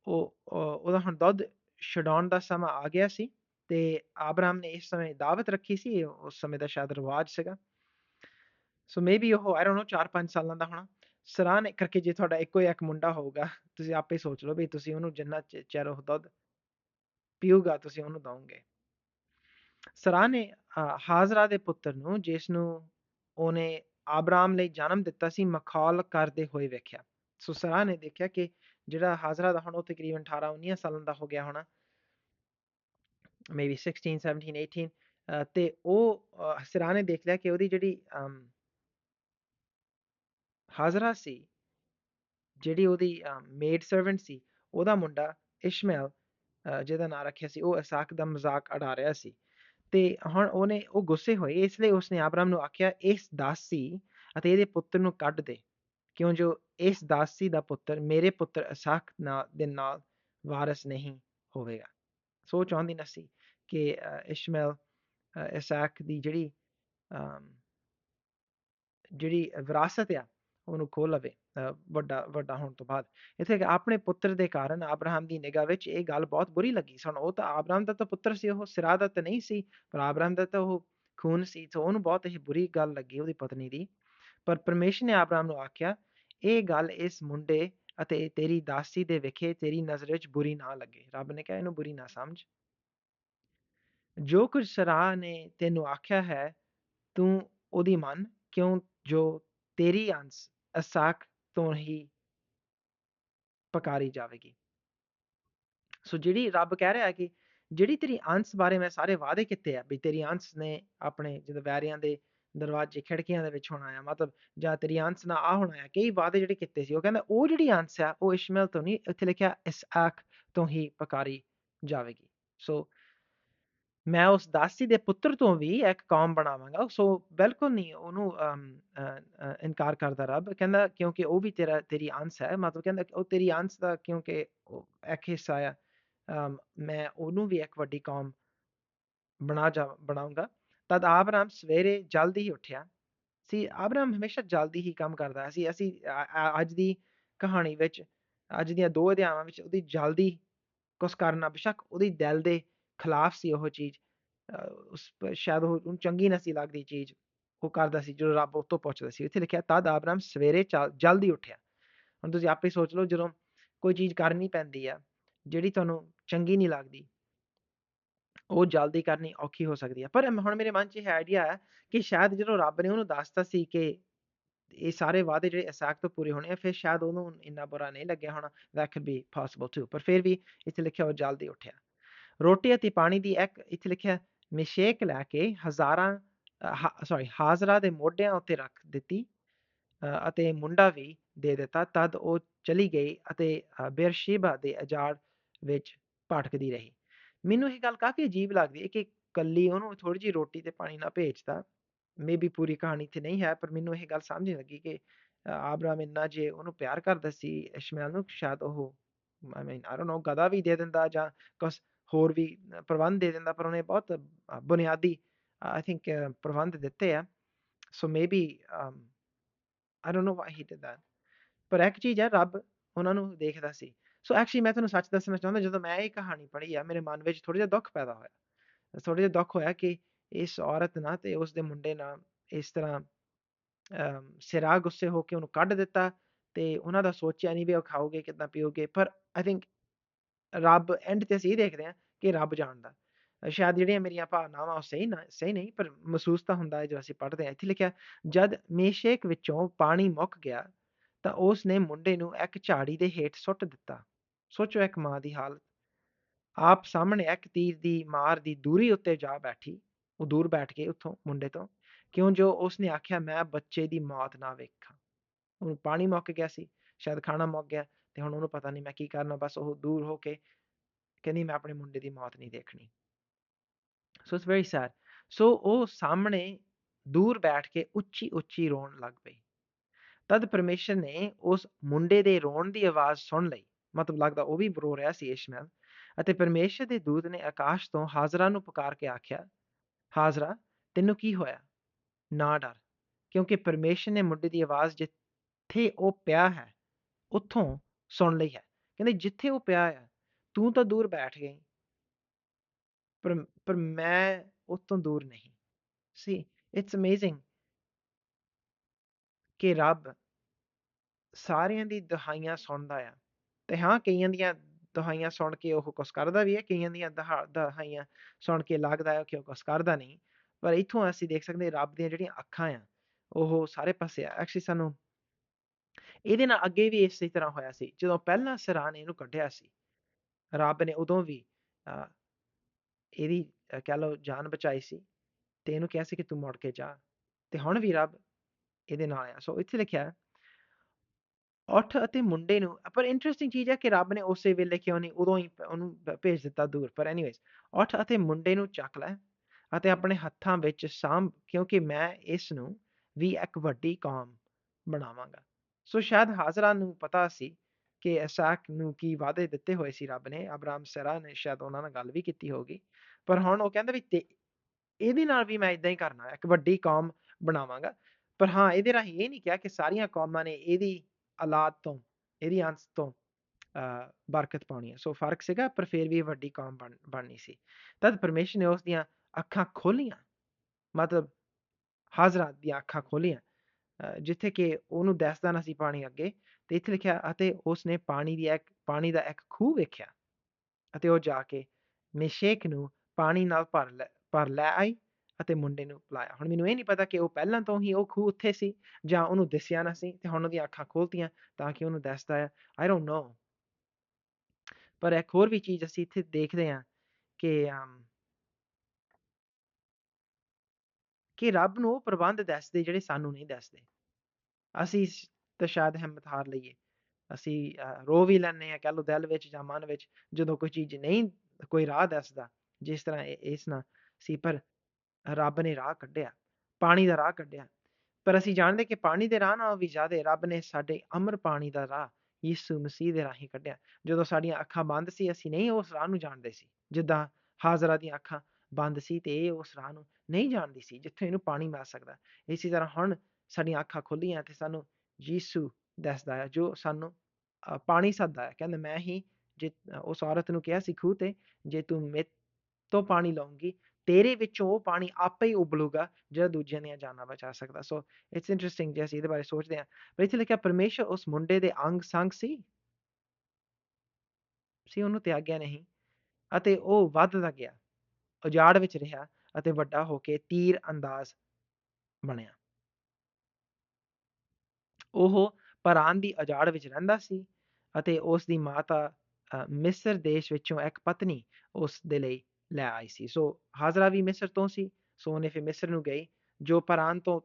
ਉਹ ਉਹਦਾ ਹੁਣ ਦੁੱਧ ਛਡਾਉਣ ਦਾ ਸਮਾਂ ਆ ਗਿਆ ਸੀ, ਤੇ ਆਬਰਾਮ ਨੇ ਇਸ ਸਮੇਂ ਦਾਵਤ ਰੱਖੀ ਸੀ, ਉਸ ਸਮੇਂ ਦਾ ਸ਼ਾਇਦ ਰਿਵਾਜ ਸੀਗਾ। ਸੋ ਮੇਬੀ ਉਹ ਆਈ ਡੋਨਟ ਨੋ 4-5 ਸਾਲਾਂ ਦਾ ਹੋਣਾ। ਸਰਾਹ ਨੇ ਕਰਕੇ ਜੇ ਤੁਹਾਡਾ ਇੱਕੋ ਹੀ ਇੱਕ ਮੁੰਡਾ ਹੋਊਗਾ, ਤੁਸੀਂ ਆਪੇ ਸੋਚ ਲਓ ਵੀ ਤੁਸੀਂ ਉਹਨੂੰ ਜਿੰਨਾ ਚਿਰ ਉਹ ਦੁੱਧ ਪੀਊਗਾ, ਤੁਸੀਂ ਉਹਨੂੰ ਦਵੋਗੇ ਸਰਾਹ ਨੇ ਅ, ਹਾਜ਼ਰਾ ਦੇ ਪੁੱਤਰ ਨੂੰ ਜਿਸ ਨੂੰ ਉਹਨੇ ਆਬਰਾਮ ਲਈ ਜਨਮ ਦਿੱਤਾ ਸੀ ਮਖੌਲ ਕਰਦੇ ਹੋਏ ਵੇਖਿਆ। ਸੋ ਸਰਾਹ ਨੇ ਦੇਖਿਆ ਕਿ ਜਿਹੜਾ ਹਾਜ਼ਰਾ ਦਾ ਹੁਣ ਉਹ ਤਕਰੀਬਨ 18 19 ਸਾਲਾਂ ਦਾ ਹੋ ਗਿਆ ਹੋਣਾ ਮੇਬੀ 16 17 18 ਤੇ ਉਹ ਅ, ਨੇ ਦੇਖ ਲਿਆ ਕਿ ਉਹਦੀ ਜਿਹੜੀ ਅਮ, ਹਾਜ਼ਰਾ ਸੀ ਜਿਹੜੀ ਉਹਦੀ ਮੇਡ ਸਰਵੈਂਟ ਸੀ ਉਹਦਾ ਮੁੰਡਾ ਇਸ਼ਮਾਇਲ ਅ, ਜਿਹਦਾ ਨਾਂ ਰੱਖਿਆ ਸੀ ਉਹ ਇਸਾਕ ਦਾ ਮਜ਼ਾਕ ਉਡਾ ਰਿਹਾ ਸੀ। ਤੇ ਹੁਣ ਉਹਨੇ ਉਹ ਗੁੱਸੇ ਹੋਏ ਇਸ ਲਈ ਉਸਨੇ ਆਬਰਾਮ ਨੂੰ ਆਖਿਆ ਇਸ ਦਾਸੀ ਅਤੇ ਇਹਦੇ ਪੁੱਤਰ ਨੂੰ ਕੱਢ ਦੇ। ਕਿਉਂ ਜੋ ਇਸ ਦਾਸੀ ਦਾ ਪੁੱਤਰ ਮੇਰੇ ਪੁੱਤਰ ਇਸਾਕ ਨਾਲ ਦੇ ਨਾਲ ਵਾਰਿਸ ਨਹੀਂ ਹੋਵੇਗਾ। ਸੋ ਉਹ ਚਾਹੁੰਦੀ ਨਾ ਕਿ ਅ, ਇਸ਼ਮਾਇਲ ਇਸਾਕ ਦੀ ਜਿਹੜੀ ਅਮ, ਜਿਹੜੀ ਵਿਰਾਸਤ ਆ ਉਹਨੂੰ ਖੋਹ ਲਵੇ। ਵੱਡਾ ਵੱਡਾ ਹੋਣ ਤੋਂ ਬਾਅਦ। ਇੱਥੇ ਆਪਣੇ ਪੁੱਤਰ ਦੇ ਕਾਰਨ ਅਬਰਾਹਮ ਦੀ ਨਿਗਾਹ ਵਿੱਚ ਇਹ ਗੱਲ ਬਹੁਤ ਬੁਰੀ ਲੱਗੀ ਸਨ। ਉਹ ਤਾਂ ਅਬਰਾਹਮ ਦਾ ਤਾਂ ਪੁੱਤਰ ਸੀ, ਉਹ ਸਿਰਾ ਦਾ ਤਾਂ ਨਹੀਂ ਸੀ, ਪਰ ਅਬਰਾਹਮ ਦਾ ਤਾਂ ਉਹ ਖੂਨ ਸੀ। ਤਾਂ ਉਹਨੂੰ ਬਹੁਤ ਇਹ ਬੁਰੀ ਗੱਲ ਲੱਗੀ ਉਹਦੀ ਪਤਨੀ ਦੀ। ਪਰ ਪਰਮੇਸ਼ਰ ਨੇ ਅਬਰਾਹਮ ਨੂੰ ਆਖਿਆ, ਇਹ ਗੱਲ ਇਸ ਮੁੰਡੇ ਅਤੇ ਤੇਰੀ ਦਾਸੀ ਦੇ ਵਿਖੇ ਤੇਰੀ ਨਜ਼ਰ ਵਿੱਚ ਬੁਰੀ ਨਾ ਲੱਗੇ। ਰੱਬ ਨੇ ਕਿਹਾ, ਇਹਨੂੰ ਬੁਰੀ ਨਾ ਸਮਝ। ਜੋ ਕੁਝ ਸਰਾ ਨੇ ਤੈਨੂੰ ਆਖਿਆ ਹੈ, ਤੂੰ ਉਹਦੀ ਮੰਨ। ਕਿਉਂ ਜੋ ਤੇਰੀ ਅੰਸ ਅਸਾਕ ਤੋਂ ਹੀ ਪਕਾਰੀ ਜਾਵੇਗੀ। ਸੋ ਜਿਹੜੀ ਰੱਬ ਕਹਿ ਰਿਹਾ ਕਿ ਜਿਹੜੀ ਤੇਰੀ ਅੰਸ ਬਾਰੇ ਮੈਂ ਸਾਰੇ ਵਾਅਦੇ ਕੀਤੇ ਆ, ਵੀ ਤੇਰੀ ਅੰਸ ਨੇ ਆਪਣੇ ਜਦੋਂ ਵੈਰੀਆਂ ਦੇ ਦਰਵਾਜ਼ੇ ਖਿੜਕੀਆਂ ਦੇ ਵਿੱਚ ਹੋਣਾ ਆ ਮਤਲਬ ਜਾਂ ਤੇਰੀ ਅੰਸ ਨਾਲ ਆ ਹੋਣਾ ਆ ਕਈ ਵਾਅਦੇ ਜਿਹੜੇ ਕੀਤੇ ਸੀ, ਉਹ ਕਹਿੰਦਾ ਉਹ ਜਿਹੜੀ ਅੰਸ਼ ਆ, ਉਹ ਇਸ਼ਮਾel ਤੋਂ ਨਹੀਂ ਇੱਥੇ ਲਿਖਿਆ ਇਸਹਾਕ ਤੋਂ ਹੀ ਪਕਾਰੀ ਜਾਵੇਗੀ। ਸੋ ਮੈਂ ਉਸ ਦਾਸੀ ਦੇ ਪੁੱਤਰ ਤੋਂ ਵੀ ਇੱਕ ਕੌਮ ਬਣਾਵਾਂਗਾ। ਸੋ ਬਿਲਕੁਲ ਨਹੀਂ, ਉਹਨੂੰ ਇਨਕਾਰ ਕਰਦਾ ਰੱਬ। ਕਹਿੰਦਾ, ਕਿਉਂਕਿ ਉਹ ਵੀ ਤੇਰਾ, ਤੇਰੀ ਅੰਸ਼ ਹੈ। ਮਤਲਬ ਕਹਿੰਦਾ ਉਹ ਤੇਰੀ ਅੰਸ਼ ਦਾ ਕਿਉਂਕਿ ਇੱਕ ਹਿੱਸਾ ਆ। ਮੈਂ ਉਹਨੂੰ ਵੀ ਇੱਕ ਵੱਡੀ ਕੌਮ ਬਣਾ ਜਾ, ਬਣਾਉਂਗਾ। ਤਦ ਆਬਰਾਮ ਸਵੇਰੇ ਜਲਦੀ ਹੀ ਉੱਠਿਆ। ਸੀ, ਆਬਰਾਮ ਹਮੇਸ਼ਾ ਜਲਦੀ ਹੀ ਕੰਮ ਕਰਦਾ ਸੀ। ਅਸੀਂ ਅੱਜ ਦੀ ਕਹਾਣੀ ਵਿੱਚ, ਅੱਜ ਦੀਆਂ ਦੋ ਅਧਿਆਵਾਂ ਵਿੱਚ ਉਹਦੀ ਜਲਦੀ ਕੁਛ ਕਰਨਾ ਬੇਸ਼ੱਕ ਉਹਦੀ ਦਿਲ ਦੇ ਖਿਲਾਫ ਸੀ ਉਹ ਚੀਜ਼ ਅਹ ਸ਼ਾਇਦ ਉਹਨੂੰ ਚੰਗੀ ਨਾ ਸੀ ਲੱਗਦੀ ਚੀਜ਼ ਉਹ ਕਰਦਾ ਸੀ ਜਦੋਂ ਰੱਬ ਉਹ ਪੁੱਛਦਾ ਸੀ ਇੱਥੇ ਲਿਖਿਆ ਤਦ ਆਬਰਾਮ ਸਵੇਰੇ ਜਲਦੀ ਉੱਠਿਆ ਹੁਣ ਤੁਸੀਂ ਆਪੇ ਸੋਚ ਲਓ ਜਦੋਂ ਕੋਈ ਚੀਜ਼ ਕਰਨੀ ਪੈਂਦੀ ਆ ਜਿਹੜੀ ਤੁਹਾਨੂੰ ਚੰਗੀ ਨਹੀਂ ਲੱਗਦੀ ਉਹ ਜਲਦੀ ਕਰਨੀ ਔਖੀ ਹੋ ਸਕਦੀ ਹੈ ਪਰ ਹੁਣ ਮੇਰੇ ਮਨ 'ਚ ਇਹ ਆਈਡੀਆ ਹੈ ਕਿ ਸ਼ਾਇਦ ਜਦੋਂ ਰੱਬ ਨੇ ਉਹਨੂੰ ਦੱਸਤਾ ਸੀ ਕਿ ਇਹ ਸਾਰੇ ਵਾਅਦੇ ਜਿਹੜੇ ਇਸਾਕ ਤੋਂ ਪੂਰੇ ਹੋਣੇ ਆ ਫਿਰ ਸ਼ਾਇਦ ਉਹਨੂੰ ਇੰਨਾ ਬੁਰਾ ਨਹੀਂ ਲੱਗਿਆ ਹੋਣਾ that could be possible too ਪਰ ਫਿਰ ਵੀ ਇੱਥੇ ਲਿਖਿਆ ਉਹ ਜਲਦੀ ਉੱਠਿਆ ਰੋਟੀ ਅਤੇ ਪਾਣੀ ਦੀ ਇੱਕ ਇੱਥੇ ਲਿਖਿਆ ਮਿਸ਼ੇਕ ਲੈ ਕੇ ਹਜ਼ਾਰਾਂ ਸੌਰੀ ਹਾਜ਼ਰਾ ਦੇ ਮੋਢਿਆਂ ਉੱਤੇ ਰੱਖ ਦਿੱਤੀ ਅਤੇ ਮੁੰਡਾ ਵੀ ਦੇ ਦਿੱਤਾ, ਤਦ ਉਹ ਚਲੀ ਗਈ ਅਤੇ ਬੇਰਸ਼ੀਬਾ ਦੇ ਅਜਾੜ ਵਿੱਚ ਭਟਕਦੀ ਰਹੀ। ਮੈਨੂੰ ਇਹ ਗੱਲ ਕਾਫੀ ਅਜੀਬ ਲੱਗਦੀ ਹੈ ਕਿ ਕੱਲੀ ਉਹਨੂੰ ਥੋੜੀ ਜਿਹੀ ਰੋਟੀ ਤੇ ਪਾਣੀ ਨਾ ਭੇਜਤਾ ਮੇਬੀ ਪੂਰੀ ਕਹਾਣੀ ਤੇ ਨਹੀਂ ਹੈ, ਪਰ ਮੈਨੂੰ ਇਹ ਗੱਲ ਸਮਝ ਨਹੀਂ ਲੱਗੀ ਕਿ ਆਬਰਾਮ ਇੰਨਾ ਜੇ ਉਹਨੂੰ ਪਿਆਰ ਕਰਦਾ ਸੀ ਇਸ਼ਮਾਇਲ ਨੂੰ, ਸ਼ਾਇਦ ਉਹ ਆਈ ਮੀਨ ਆਈ ਡੋਨਟ ਨੋ ਗਦਾ ਵੀ ਦੇ ਦਿੰਦਾ ਜਾਂ ਕਸ ਹੋਰ ਵੀ ਪ੍ਰਬੰਧ ਦੇ ਦਿੰਦਾ, ਪਰ ਉਹਨੇ ਬਹੁਤ ਬੁਨਿਆਦੀ ਆਈ ਥਿੰਕ ਪ੍ਰਬੰਧ ਦਿੱਤੇ ਆ। So maybe I don't know why he did that ਪਰ ਇੱਕ ਚੀਜ਼ ਹੈ ਰੱਬ ਉਹਨਾਂ ਨੂੰ ਦੇਖਦਾ ਸੀ। ਸੋ ਐਕਚੁਅਲੀ ਮੈਂ ਤੁਹਾਨੂੰ ਸੱਚ ਦੱਸਣਾ ਚਾਹੁੰਦਾ, ਜਦੋਂ ਮੈਂ ਇਹ ਕਹਾਣੀ ਪੜ੍ਹੀ ਆ, ਮੇਰੇ ਮਨ ਵਿੱਚ ਥੋੜਾ ਜਿਹਾ ਦੁੱਖ ਪੈਦਾ ਹੋਇਆ। ਥੋੜਾ ਜਿਹਾ ਦੁੱਖ ਹੋਇਆ ਕਿ ਇਸ ਔਰਤ ਨਾਲ ਤੇ ਉਸ ਦੇ ਮੁੰਡੇ ਨਾਲ ਇਸ ਤਰ੍ਹਾਂ ਸਿਰਾ ਗੁੱਸੇ ਹੋ ਕੇ ਉਹਨੂੰ ਕੱਢ ਦਿੱਤਾ ਤੇ ਉਹਨਾਂ ਦਾ ਸੋਚਿਆ ਨਹੀਂ ਵੀ ਉਹ ਖਾਓਗੇ ਕਿਦਾਂ ਪੀਓਗੇ ਪਰ ਆਈ ਥਿੰਕ ਰੱਬ ਐਂਡ ਤੇ ਅਸੀਂ ਦੇਖਦੇ ਹਾਂ ਕਿ ਰੱਬ ਜਾਣਦਾ। ਸ਼ਾਇਦ ਜਿਹੜੀਆਂ ਮੇਰੀਆਂ ਭਾਵਨਾਵਾਂ ਉਹ ਸਹੀ ਨਾ, ਸਹੀ ਨਹੀਂ, ਪਰ ਮਹਿਸੂਸ ਤਾਂ ਹੁੰਦਾ ਹੈ ਜਦੋਂ ਅਸੀਂ ਪੜ੍ਹਦੇ ਹਾਂ। ਇੱਥੇ ਲਿਖਿਆ, ਜਦ ਮੇਸ਼ੇਕ ਵਿੱਚੋਂ ਪਾਣੀ ਮੁੱਕ ਗਿਆ, ਤਾਂ ਉਸ ਨੇ ਮੁੰਡੇ ਨੂੰ ਇੱਕ ਝਾੜੀ ਦੇ ਹੇਠ ਸੁੱਟ ਦਿੱਤਾ। ਸੋਚੋ ਇੱਕ ਮਾਂ ਦੀ ਹਾਲਤ। ਆਪ ਸਾਹਮਣੇ ਇੱਕ ਤੀਰ ਦੀ ਮਾਰ ਦੀ ਦੂਰੀ ਉੱਤੇ ਜਾ ਬੈਠੀ। ਉਹ ਦੂਰ ਬੈਠ ਕੇ ਉੱਥੋਂ ਮੁੰਡੇ ਤੋਂ, ਕਿਉਂ ਜੋ ਉਸਨੇ ਆਖਿਆ, ਮੈਂ ਬੱਚੇ ਦੀ ਮੌਤ ਨਾ ਵੇਖਾਂ। ਉਹਨੂੰ ਪਾਣੀ ਮੁੱਕ ਗਿਆ ਸੀ, ਸ਼ਾਇਦ ਖਾਣਾ ਮੁੱਕ ਗਿਆ। ਤੇ ਹੁਣ ਉਹਨੂੰ ਪਤਾ ਨਹੀਂ ਮੈਂ ਕੀ ਕਰਨਾ, ਬਸ ਉਹ ਦੂਰ ਹੋ ਕੇ ਕਹਿੰਦੀ ਮੈਂ ਆਪਣੇ ਮੁੰਡੇ ਦੀ ਮੌਤ ਨਹੀਂ ਦੇਖਣੀ। So it's very sad so ਉਹ ਸਾਹਮਣੇ ਦੂਰ ਬੈਠ ਕੇ ਉੱਚੀ ਉੱਚੀ ਰੋਣ ਲੱਗ ਪਈ। ਤਦ ਪਰਮੇਸ਼ਰ ਨੇ ਉਸ ਮੁੰਡੇ ਦੇ ਰੋਣ ਦੀ ਆਵਾਜ਼ ਸੁਣ ਲਈ। ਮਤਲਬ ਲੱਗਦਾ ਉਹ ਵੀ ਰੋ ਰਿਹਾ ਸੀ ਇਸ਼ਮਾਇਲ ਅਤੇ ਪਰਮੇਸ਼ਰ ਦੇ ਦੂਤ ਨੇ ਆਕਾਸ਼ ਤੋਂ ਹਾਜ਼ਰਾ ਨੂੰ ਪੁਕਾਰ ਕੇ ਆਖਿਆ, ਹਾਜ਼ਰਾ, ਤੈਨੂੰ ਕੀ ਹੋਇਆ? ਨਾ ਡਰ। ਕਿਉਂਕਿ ਪਰਮੇਸ਼ਰ ਨੇ ਮੁੰਡੇ ਦੀ ਆਵਾਜ਼ ਜਿੱਥੇ ਉਹ ਪਿਆ ਹੈ, ਉੱਥੋਂ ਸੁਣ ਲਈ ਹੈ। ਕਹਿੰਦੇ ਜਿੱਥੇ ਉਹ ਪਿਆ ਆ, ਤੂੰ ਤਾਂ ਦੂਰ ਬੈਠ ਗਈ। ਪਰ ਪਰ ਮੈਂ ਉਤੋਂ ਦੂਰ ਨਹੀਂ। ਸੀ ਇਟਸ ਅਮੇਜ਼ਿੰਗ ਕਿ ਰੱਬ ਸਾਰਿਆਂ ਦੀ ਦੁਹਾਈਆਂ ਸੁਣਦਾ ਆ। ਤੇ ਹਾਂ, ਕਈਆਂ ਦੀਆਂ ਦੁਹਾਈਆਂ ਸੁਣ ਕੇ ਉਹ ਕੁਛ ਕਰਦਾ ਵੀ ਹੈ, ਕਈਆਂ ਦੀਆਂ ਦੁਹਾਈਆਂ ਸੁਣ ਕੇ ਲੱਗਦਾ ਹੈ ਕਿ ਉਹ ਕੁਛ ਕਰਦਾ ਨਹੀਂ। ਪਰ ਇਥੋਂ ਅਸੀਂ ਦੇਖ ਸਕਦੇ ਰੱਬ ਦੀਆਂ ਜਿਹੜੀਆਂ ਅੱਖਾਂ ਆ, ਉਹ ਸਾਰੇ ਪਾਸੇ ਆ। ਐਕਚੁਅਲੀ ਸਾਨੂੰ ਇਹਦੇ ਨਾਲ ਅੱਗੇ ਵੀ ਇਸੇ ਤਰ੍ਹਾਂ ਹੋਇਆ ਸੀ, ਜਦੋਂ ਪਹਿਲਾਂ ਸਰਾਂ ਨੇ ਇਹਨੂੰ ਕੱਢਿਆ ਸੀ, ਰੱਬ ਨੇ ਉਦੋਂ ਵੀ ਇਹਦੀ ਕਹਿ ਲਓ ਜਾਨ ਬਚਾਈ ਸੀ ਤੇ ਇਹਨੂੰ ਕਿਹਾ ਸੀ ਕਿ ਤੂੰ ਮੁੜ ਕੇ ਜਾ ਤੇ ਹੁਣ ਵੀ ਰੱਬ ਇਹਦੇ ਨਾਲ ਆ। ਸੋ ਇੱਥੇ ਲਿਖਿਆ, ਉੱਠ ਅਤੇ ਮੁੰਡੇ ਨੂੰ, ਪਰ ਇੰਟਰਸਟਿੰਗ ਚੀਜ਼ ਹੈ ਕਿ ਰੱਬ ਨੇ ਉਸੇ ਵੇਲੇ ਕਿਉਂ ਨਹੀਂ, ਉਦੋਂ ਹੀ ਉਹਨੂੰ ਭੇਜ ਦਿੱਤਾ ਦੂਰ, ਪਰ ਐਨੀਵੇਜ਼ ਉੱਠ ਅਤੇ ਮੁੰਡੇ ਨੂੰ ਚੱਕ ਲੈ ਅਤੇ ਆਪਣੇ ਹੱਥਾਂ ਵਿੱਚ ਸਾਂਭ, ਕਿਉਂਕਿ ਮੈਂ ਇਸ ਨੂੰ ਵੀ ਇੱਕ ਵੱਡੀ ਕੌਮ ਬਣਾਵਾਂਗਾ। ਸੋ ਸ਼ਾਇਦ ਹਾਜ਼ਰਾ ਨੂੰ ਪਤਾ ਸੀ ਕਿ ਇਸਾਕ ਨੂੰ ਕੀ ਵਾਅਦੇ ਦਿੱਤੇ ਹੋਏ ਸੀ ਰੱਬ ਨੇ ਅਬਰਾਮ ਸਰਾ ਨੇ ਸ਼ਾਇਦ ਉਹਨਾਂ ਨਾਲ ਗੱਲ ਵੀ ਕੀਤੀ ਹੋਗੀ ਪਰ ਹੁਣ ਉਹ ਕਹਿੰਦਾ ਵੀ ਤੇ ਇਹਦੇ ਨਾਲ ਵੀ ਮੈਂ ਇਦਾਂ ਹੀ ਕਰਨਾ ਇੱਕ ਵੱਡੀ ਕੌਮ ਬਣਾਵਾਂਗਾ ਪਰ ਹਾਂ ਇਹਦੇ ਰਾਹੀਂ ਇਹ ਨਹੀਂ ਕਿਹਾ ਕਿ ਸਾਰੀਆਂ ਕੌਮਾਂ ਨੇ ਇਹਦੀ ਔਲਾਦ ਤੋਂ ਇਹਦੀ ਅੰਸ਼ ਤੋਂ ਬਰਕਤ ਪਾਉਣੀ ਹੈ ਸੋ ਫ਼ਰਕ ਸੀਗਾ ਪਰ ਫਿਰ ਵੀ ਵੱਡੀ ਕੌਮ ਬਣਨੀ ਸੀ ਤਦ ਪਰਮੇਸ਼ਰ ਨੇ ਉਸ ਦੀਆਂ ਅੱਖਾਂ ਖੋਲੀਆਂ ਮਤਲਬ ਹਾਜ਼ਰਾ ਦੀਆਂ ਅੱਖਾਂ ਖੋਲੀਆਂ ਜਿੱਥੇ ਕਿ ਉਹਨੂੰ ਦੱਸਦਾ ਨਾ ਸੀ ਪਾਣੀ ਅੱਗੇ, ਤੇ ਇੱਥੇ ਲਿਖਿਆ, ਅਤੇ ਉਸਨੇ ਪਾਣੀ ਦੀ ਇੱਕ, ਪਾਣੀ ਦਾ ਇੱਕ ਖੂਹ ਵੇਖਿਆ ਅਤੇ ਉਹ ਜਾ ਕੇ ਮਿਸ਼ੇਕ ਨੂੰ ਪਾਣੀ ਨਾਲ ਭਰ ਲੈ ਭਰ ਲੈ ਆਈ ਅਤੇ ਮੁੰਡੇ ਨੂੰ ਪਿਲਾਇਆ ਹੁਣ ਮੈਨੂੰ ਇਹ ਨਹੀਂ ਪਤਾ ਕਿ ਉਹ ਪਹਿਲਾਂ ਤੋਂ ਹੀ ਉਹ ਖੂਹ ਉੱਥੇ ਸੀ ਜਾਂ ਉਹਨੂੰ ਦਿਸਿਆ ਨਾ ਸੀ ਤੇ ਹੁਣ ਉਹਦੀਆਂ ਅੱਖਾਂ ਖੋਲਤੀਆਂ ਤਾਂ ਕਿ ਉਹਨੂੰ ਦੱਸਦਾ ਹੈ ਆਈ ਡੋਨਟ ਨੋ ਪਰ ਇੱਕ ਹੋਰ ਵੀ ਚੀਜ਼ ਅਸੀਂ ਇੱਥੇ ਦੇਖਦੇ ਹਾਂ ਕਿ ਕਿ ਰੱਬ ਨੂੰ ਉਹ ਪ੍ਰਬੰਧ ਦੱਸਦੇ ਜਿਹੜੇ ਸਾਨੂੰ ਨਹੀਂ ਦੱਸਦੇ। ਅਸੀਂ ਤਾਂ ਸ਼ਾਇਦ ਹਿੰਮਤ ਹਾਰ ਲਈਏ। ਅਸੀਂ ਰੋ ਵੀ ਲੈਂਦੇ ਹਾਂ, ਕਹਿ ਲਓ ਦਿਲ ਵਿੱਚ ਜਾਂ ਮਨ ਵਿੱਚ, ਜਦੋਂ ਕੋਈ ਚੀਜ਼ ਨਹੀਂ, ਕੋਈ ਰਾਹ ਦੱਸਦਾ, ਜਿਸ ਤਰ੍ਹਾਂ ਇਸ ਨਾਲ ਸੀ, ਪਰ ਰੱਬ ਨੇ ਰਾਹ ਕੱਢਿਆ, ਪਾਣੀ ਦਾ ਰਾਹ ਕੱਢਿਆ। ਪਰ ਅਸੀਂ ਜਾਣਦੇ ਕਿ ਪਾਣੀ ਦੇ ਰਾਹ ਨਾਲੋਂ ਵੀ ਜ਼ਿਆਦਾ ਰੱਬ ਨੇ ਸਾਡੇ ਅਮਰ ਪਾਣੀ ਦਾ ਰਾਹ, ਯਿਸੂ ਮਸੀਹ ਦੇ ਰਾਹੀਂ ਕੱਢਿਆ। ਜਦੋਂ ਸਾਡੀਆਂ ਅੱਖਾਂ ਬੰਦ ਸੀ, ਅਸੀਂ ਨਹੀਂ ਉਸ ਰਾਹ ਨੂੰ ਜਾਣਦੇ ਸੀ। ਜਿੱਦਾਂ ਹਾਜ਼ਰਾ ਦੀਆਂ ਅੱਖਾਂ ਬੰਦ ਸੀ ਤੇ ਇਹ ਉਸ ਰਾਹ ਨੂੰ ਨਹੀਂ ਜਾਣਦੀ ਸੀ, ਜਿੱਥੇ ਇਹਨੂੰ ਪਾਣੀ ਮਿਲ ਸਕਦਾ। ਇਸੇ ਤਰ੍ਹਾਂ ਹੁਣ ਸਾਡੀਆਂ ਅੱਖਾਂ ਖੁੱਲੀਆਂ ਤੇ ਸਾਨੂੰ ਯਿਸੂ ਦੱਸਦਾ ਹੈ ਜੋ ਸਾਨੂੰ ਪਾਣੀ ਸੱਦਾ ਹੈ ਕਹਿੰਦਾ, ਮੈਂ ਹੀ ਜੇ ਉਸ ਔਰਤ ਨੂੰ ਕਿਹਾ ਸੀ, ਖੂਹ ਤੇ, ਜੇ ਤੂੰ ਮੇ ਤੋਂ ਪਾਣੀ ਲਾਉਂਗੀ ਤੇਰੇ ਵਿੱਚੋਂ ਉਹ ਪਾਣੀ ਆਪੇ ਹੀ ਉਬਲੂਗਾ, ਜਿਹੜਾ ਦੂਜਿਆਂ ਦੀਆਂ ਜਾਨਾਂ ਬਚਾ ਸਕਦਾ। ਸੋ ਇਟਸ ਇੰਟਰਸਟਿੰਗ ਜੇ ਅਸੀਂ ਇਹਦੇ ਬਾਰੇ ਸੋਚਦੇ ਹਾਂ। ਪਰ ਇੱਥੇ ਲਿਖਿਆ, ਪਰਮੇਸ਼ਰ ਉਸ ਮੁੰਡੇ ਦੇ ਅੰਗ ਸੰਗ ਸੀ। ਸੀ, ਉਹਨੂੰ ਤਿਆਗਿਆ ਨਹੀਂ। ਅਤੇ ਉਹ ਵੱਧਦਾ ਗਿਆ, ਉਜਾੜ ਵਿੱਚ ਰਿਹਾ। ਅਤੇ ਵੱਡਾ ਹੋ ਕੇ ਤੀਰ ਅੰਦਾਜ਼ ਬਣਿਆ। ਉਹ ਪਰਾਨ ਦੀ ਅਜਾੜ ਵਿੱਚ ਰਹਿੰਦਾ ਸੀ ਅਤੇ ਉਸ ਦੀ ਮਾਤਾ ਮਿਸਰ ਦੇਸ਼ ਵਿੱਚੋਂ ਇੱਕ ਪਤਨੀ ਉਸ ਦੇ ਲਈ ਲੈ ਆਈ ਸੀ। ਸੋ ਹਾਜ਼ਰਾ ਵੀ ਮਿਸਰ ਤੋਂ ਸੀ, ਸੋ ਉਹਨੇ ਫਿਰ ਮਿਸਰ ਨੂੰ ਗਈ, ਜੋ ਪਰਾਨ ਤੋਂ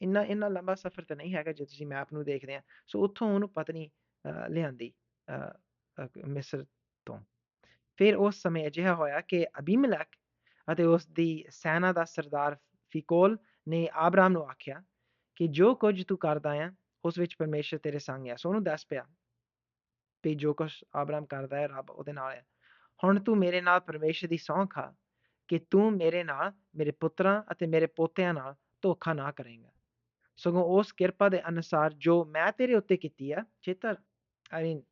ਇੰਨਾ ਇੰਨਾ ਲੰਬਾ ਸਫ਼ਰ ਤਾਂ ਨਹੀਂ ਹੈਗਾ ਜੇ ਤੁਸੀਂ ਮੈਪ ਨੂੰ ਦੇਖਦੇ ਆ ਸੋ ਉੱਥੋਂ ਉਹਨੂੰ ਪਤਨੀ ਲਿਆਂਦੀ ਮਿਸਰ ਤੋਂ। ਫਿਰ ਉਸ ਸਮੇਂ ਅਜਿਹਾ ਹੋਇਆ ਕਿ ਅਬੀਮਲਕ ਅਤੇ ਉਸ ਦੀ ਸੈਨਾ ਦਾ ਸਰਦਾਰ ਫਿਕੋਲ ਨੇ ਆਬਰਾਮ ਨੂੰ ਆਖਿਆ ਕਿ ਜੋ ਕੁਝ ਤੂੰ ਕਰਦਾ ਹੈ, ਉਸ ਵਿੱਚ ਪਰਮੇਸ਼ਰ ਤੇਰੇ ਸੰਗ ਹੈ। ਸੋ ਉਹਨੂੰ ਦੱਸ ਪਿਆ ਵੀ ਜੋ ਕੁਝ ਆਬਰਾਮ ਕਰਦਾ ਹੈ, ਰੱਬ ਉਹਦੇ ਨਾਲ ਹੈ। ਹੁਣ ਤੂੰ ਮੇਰੇ ਨਾਲ ਪਰਮੇਸ਼ਰ ਦੀ ਸਹੁੰ ਖਾ ਕਿ ਤੂੰ ਮੇਰੇ ਨਾਲ, ਮੇਰੇ ਪੁੱਤਰਾਂ ਅਤੇ ਮੇਰੇ ਪੋਤਿਆਂ ਨਾਲ ਧੋਖਾ ਨਾ ਕਰੇਂਗਾ। ਸਗੋਂ ਉਸ ਕਿਰਪਾ ਦੇ ਅਨੁਸਾਰ ਜੋ ਮੈਂ ਤੇਰੇ ਉੱਤੇ ਕੀਤੀ ਆ, ਚੇਤਰ ਆਈ ਮੀਨ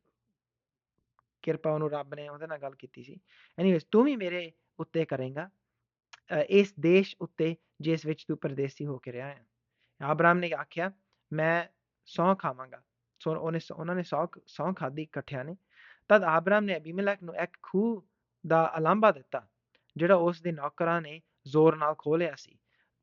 ਕਿਰਪਾ ਉਹਨੂੰ ਰੱਬ ਨੇ ਉਹਦੇ ਨਾਲ ਗੱਲ ਕੀਤੀ ਸੀ। ਐਨੀਵੇਸ ਤੂੰ ਵੀ ਮੇਰੇ ਉੱਤੇ ਕਰੇਂਗਾ। ਇਸ ਦੇਸ਼ ਉੱਤੇ, ਜਿਸ ਵਿੱਚ ਤੂੰ ਪਰਦੇਸੀ ਹੋ ਕੇ ਰਿਹਾ ਹੈ। ਆਬਰਾਮ ਨੇ ਆਖਿਆ, ਮੈਂ ਸੌ ਖਾਵਾਂਗਾ। ਸੋ ਉਹਨੇ ਉਹਨਾਂ ਨੇ ਸੌ ਸੌ ਖਾਦੀ ਇਕੱਠਿਆਂ ਨੇ। ਤਦ ਆਬਰਾਮ ਨੇ ਅਬੀਮਲਕ ਨੂੰ ਇੱਕ ਖੂਹ ਦਾ ਅਲਾਂਬਾ ਦਿੱਤਾ, ਜਿਹੜਾ ਉਸ ਦੇ ਨੌਕਰਾਂ ਨੇ ਜ਼ੋਰ ਨਾਲ ਖੋਲਿਆ ਸੀ।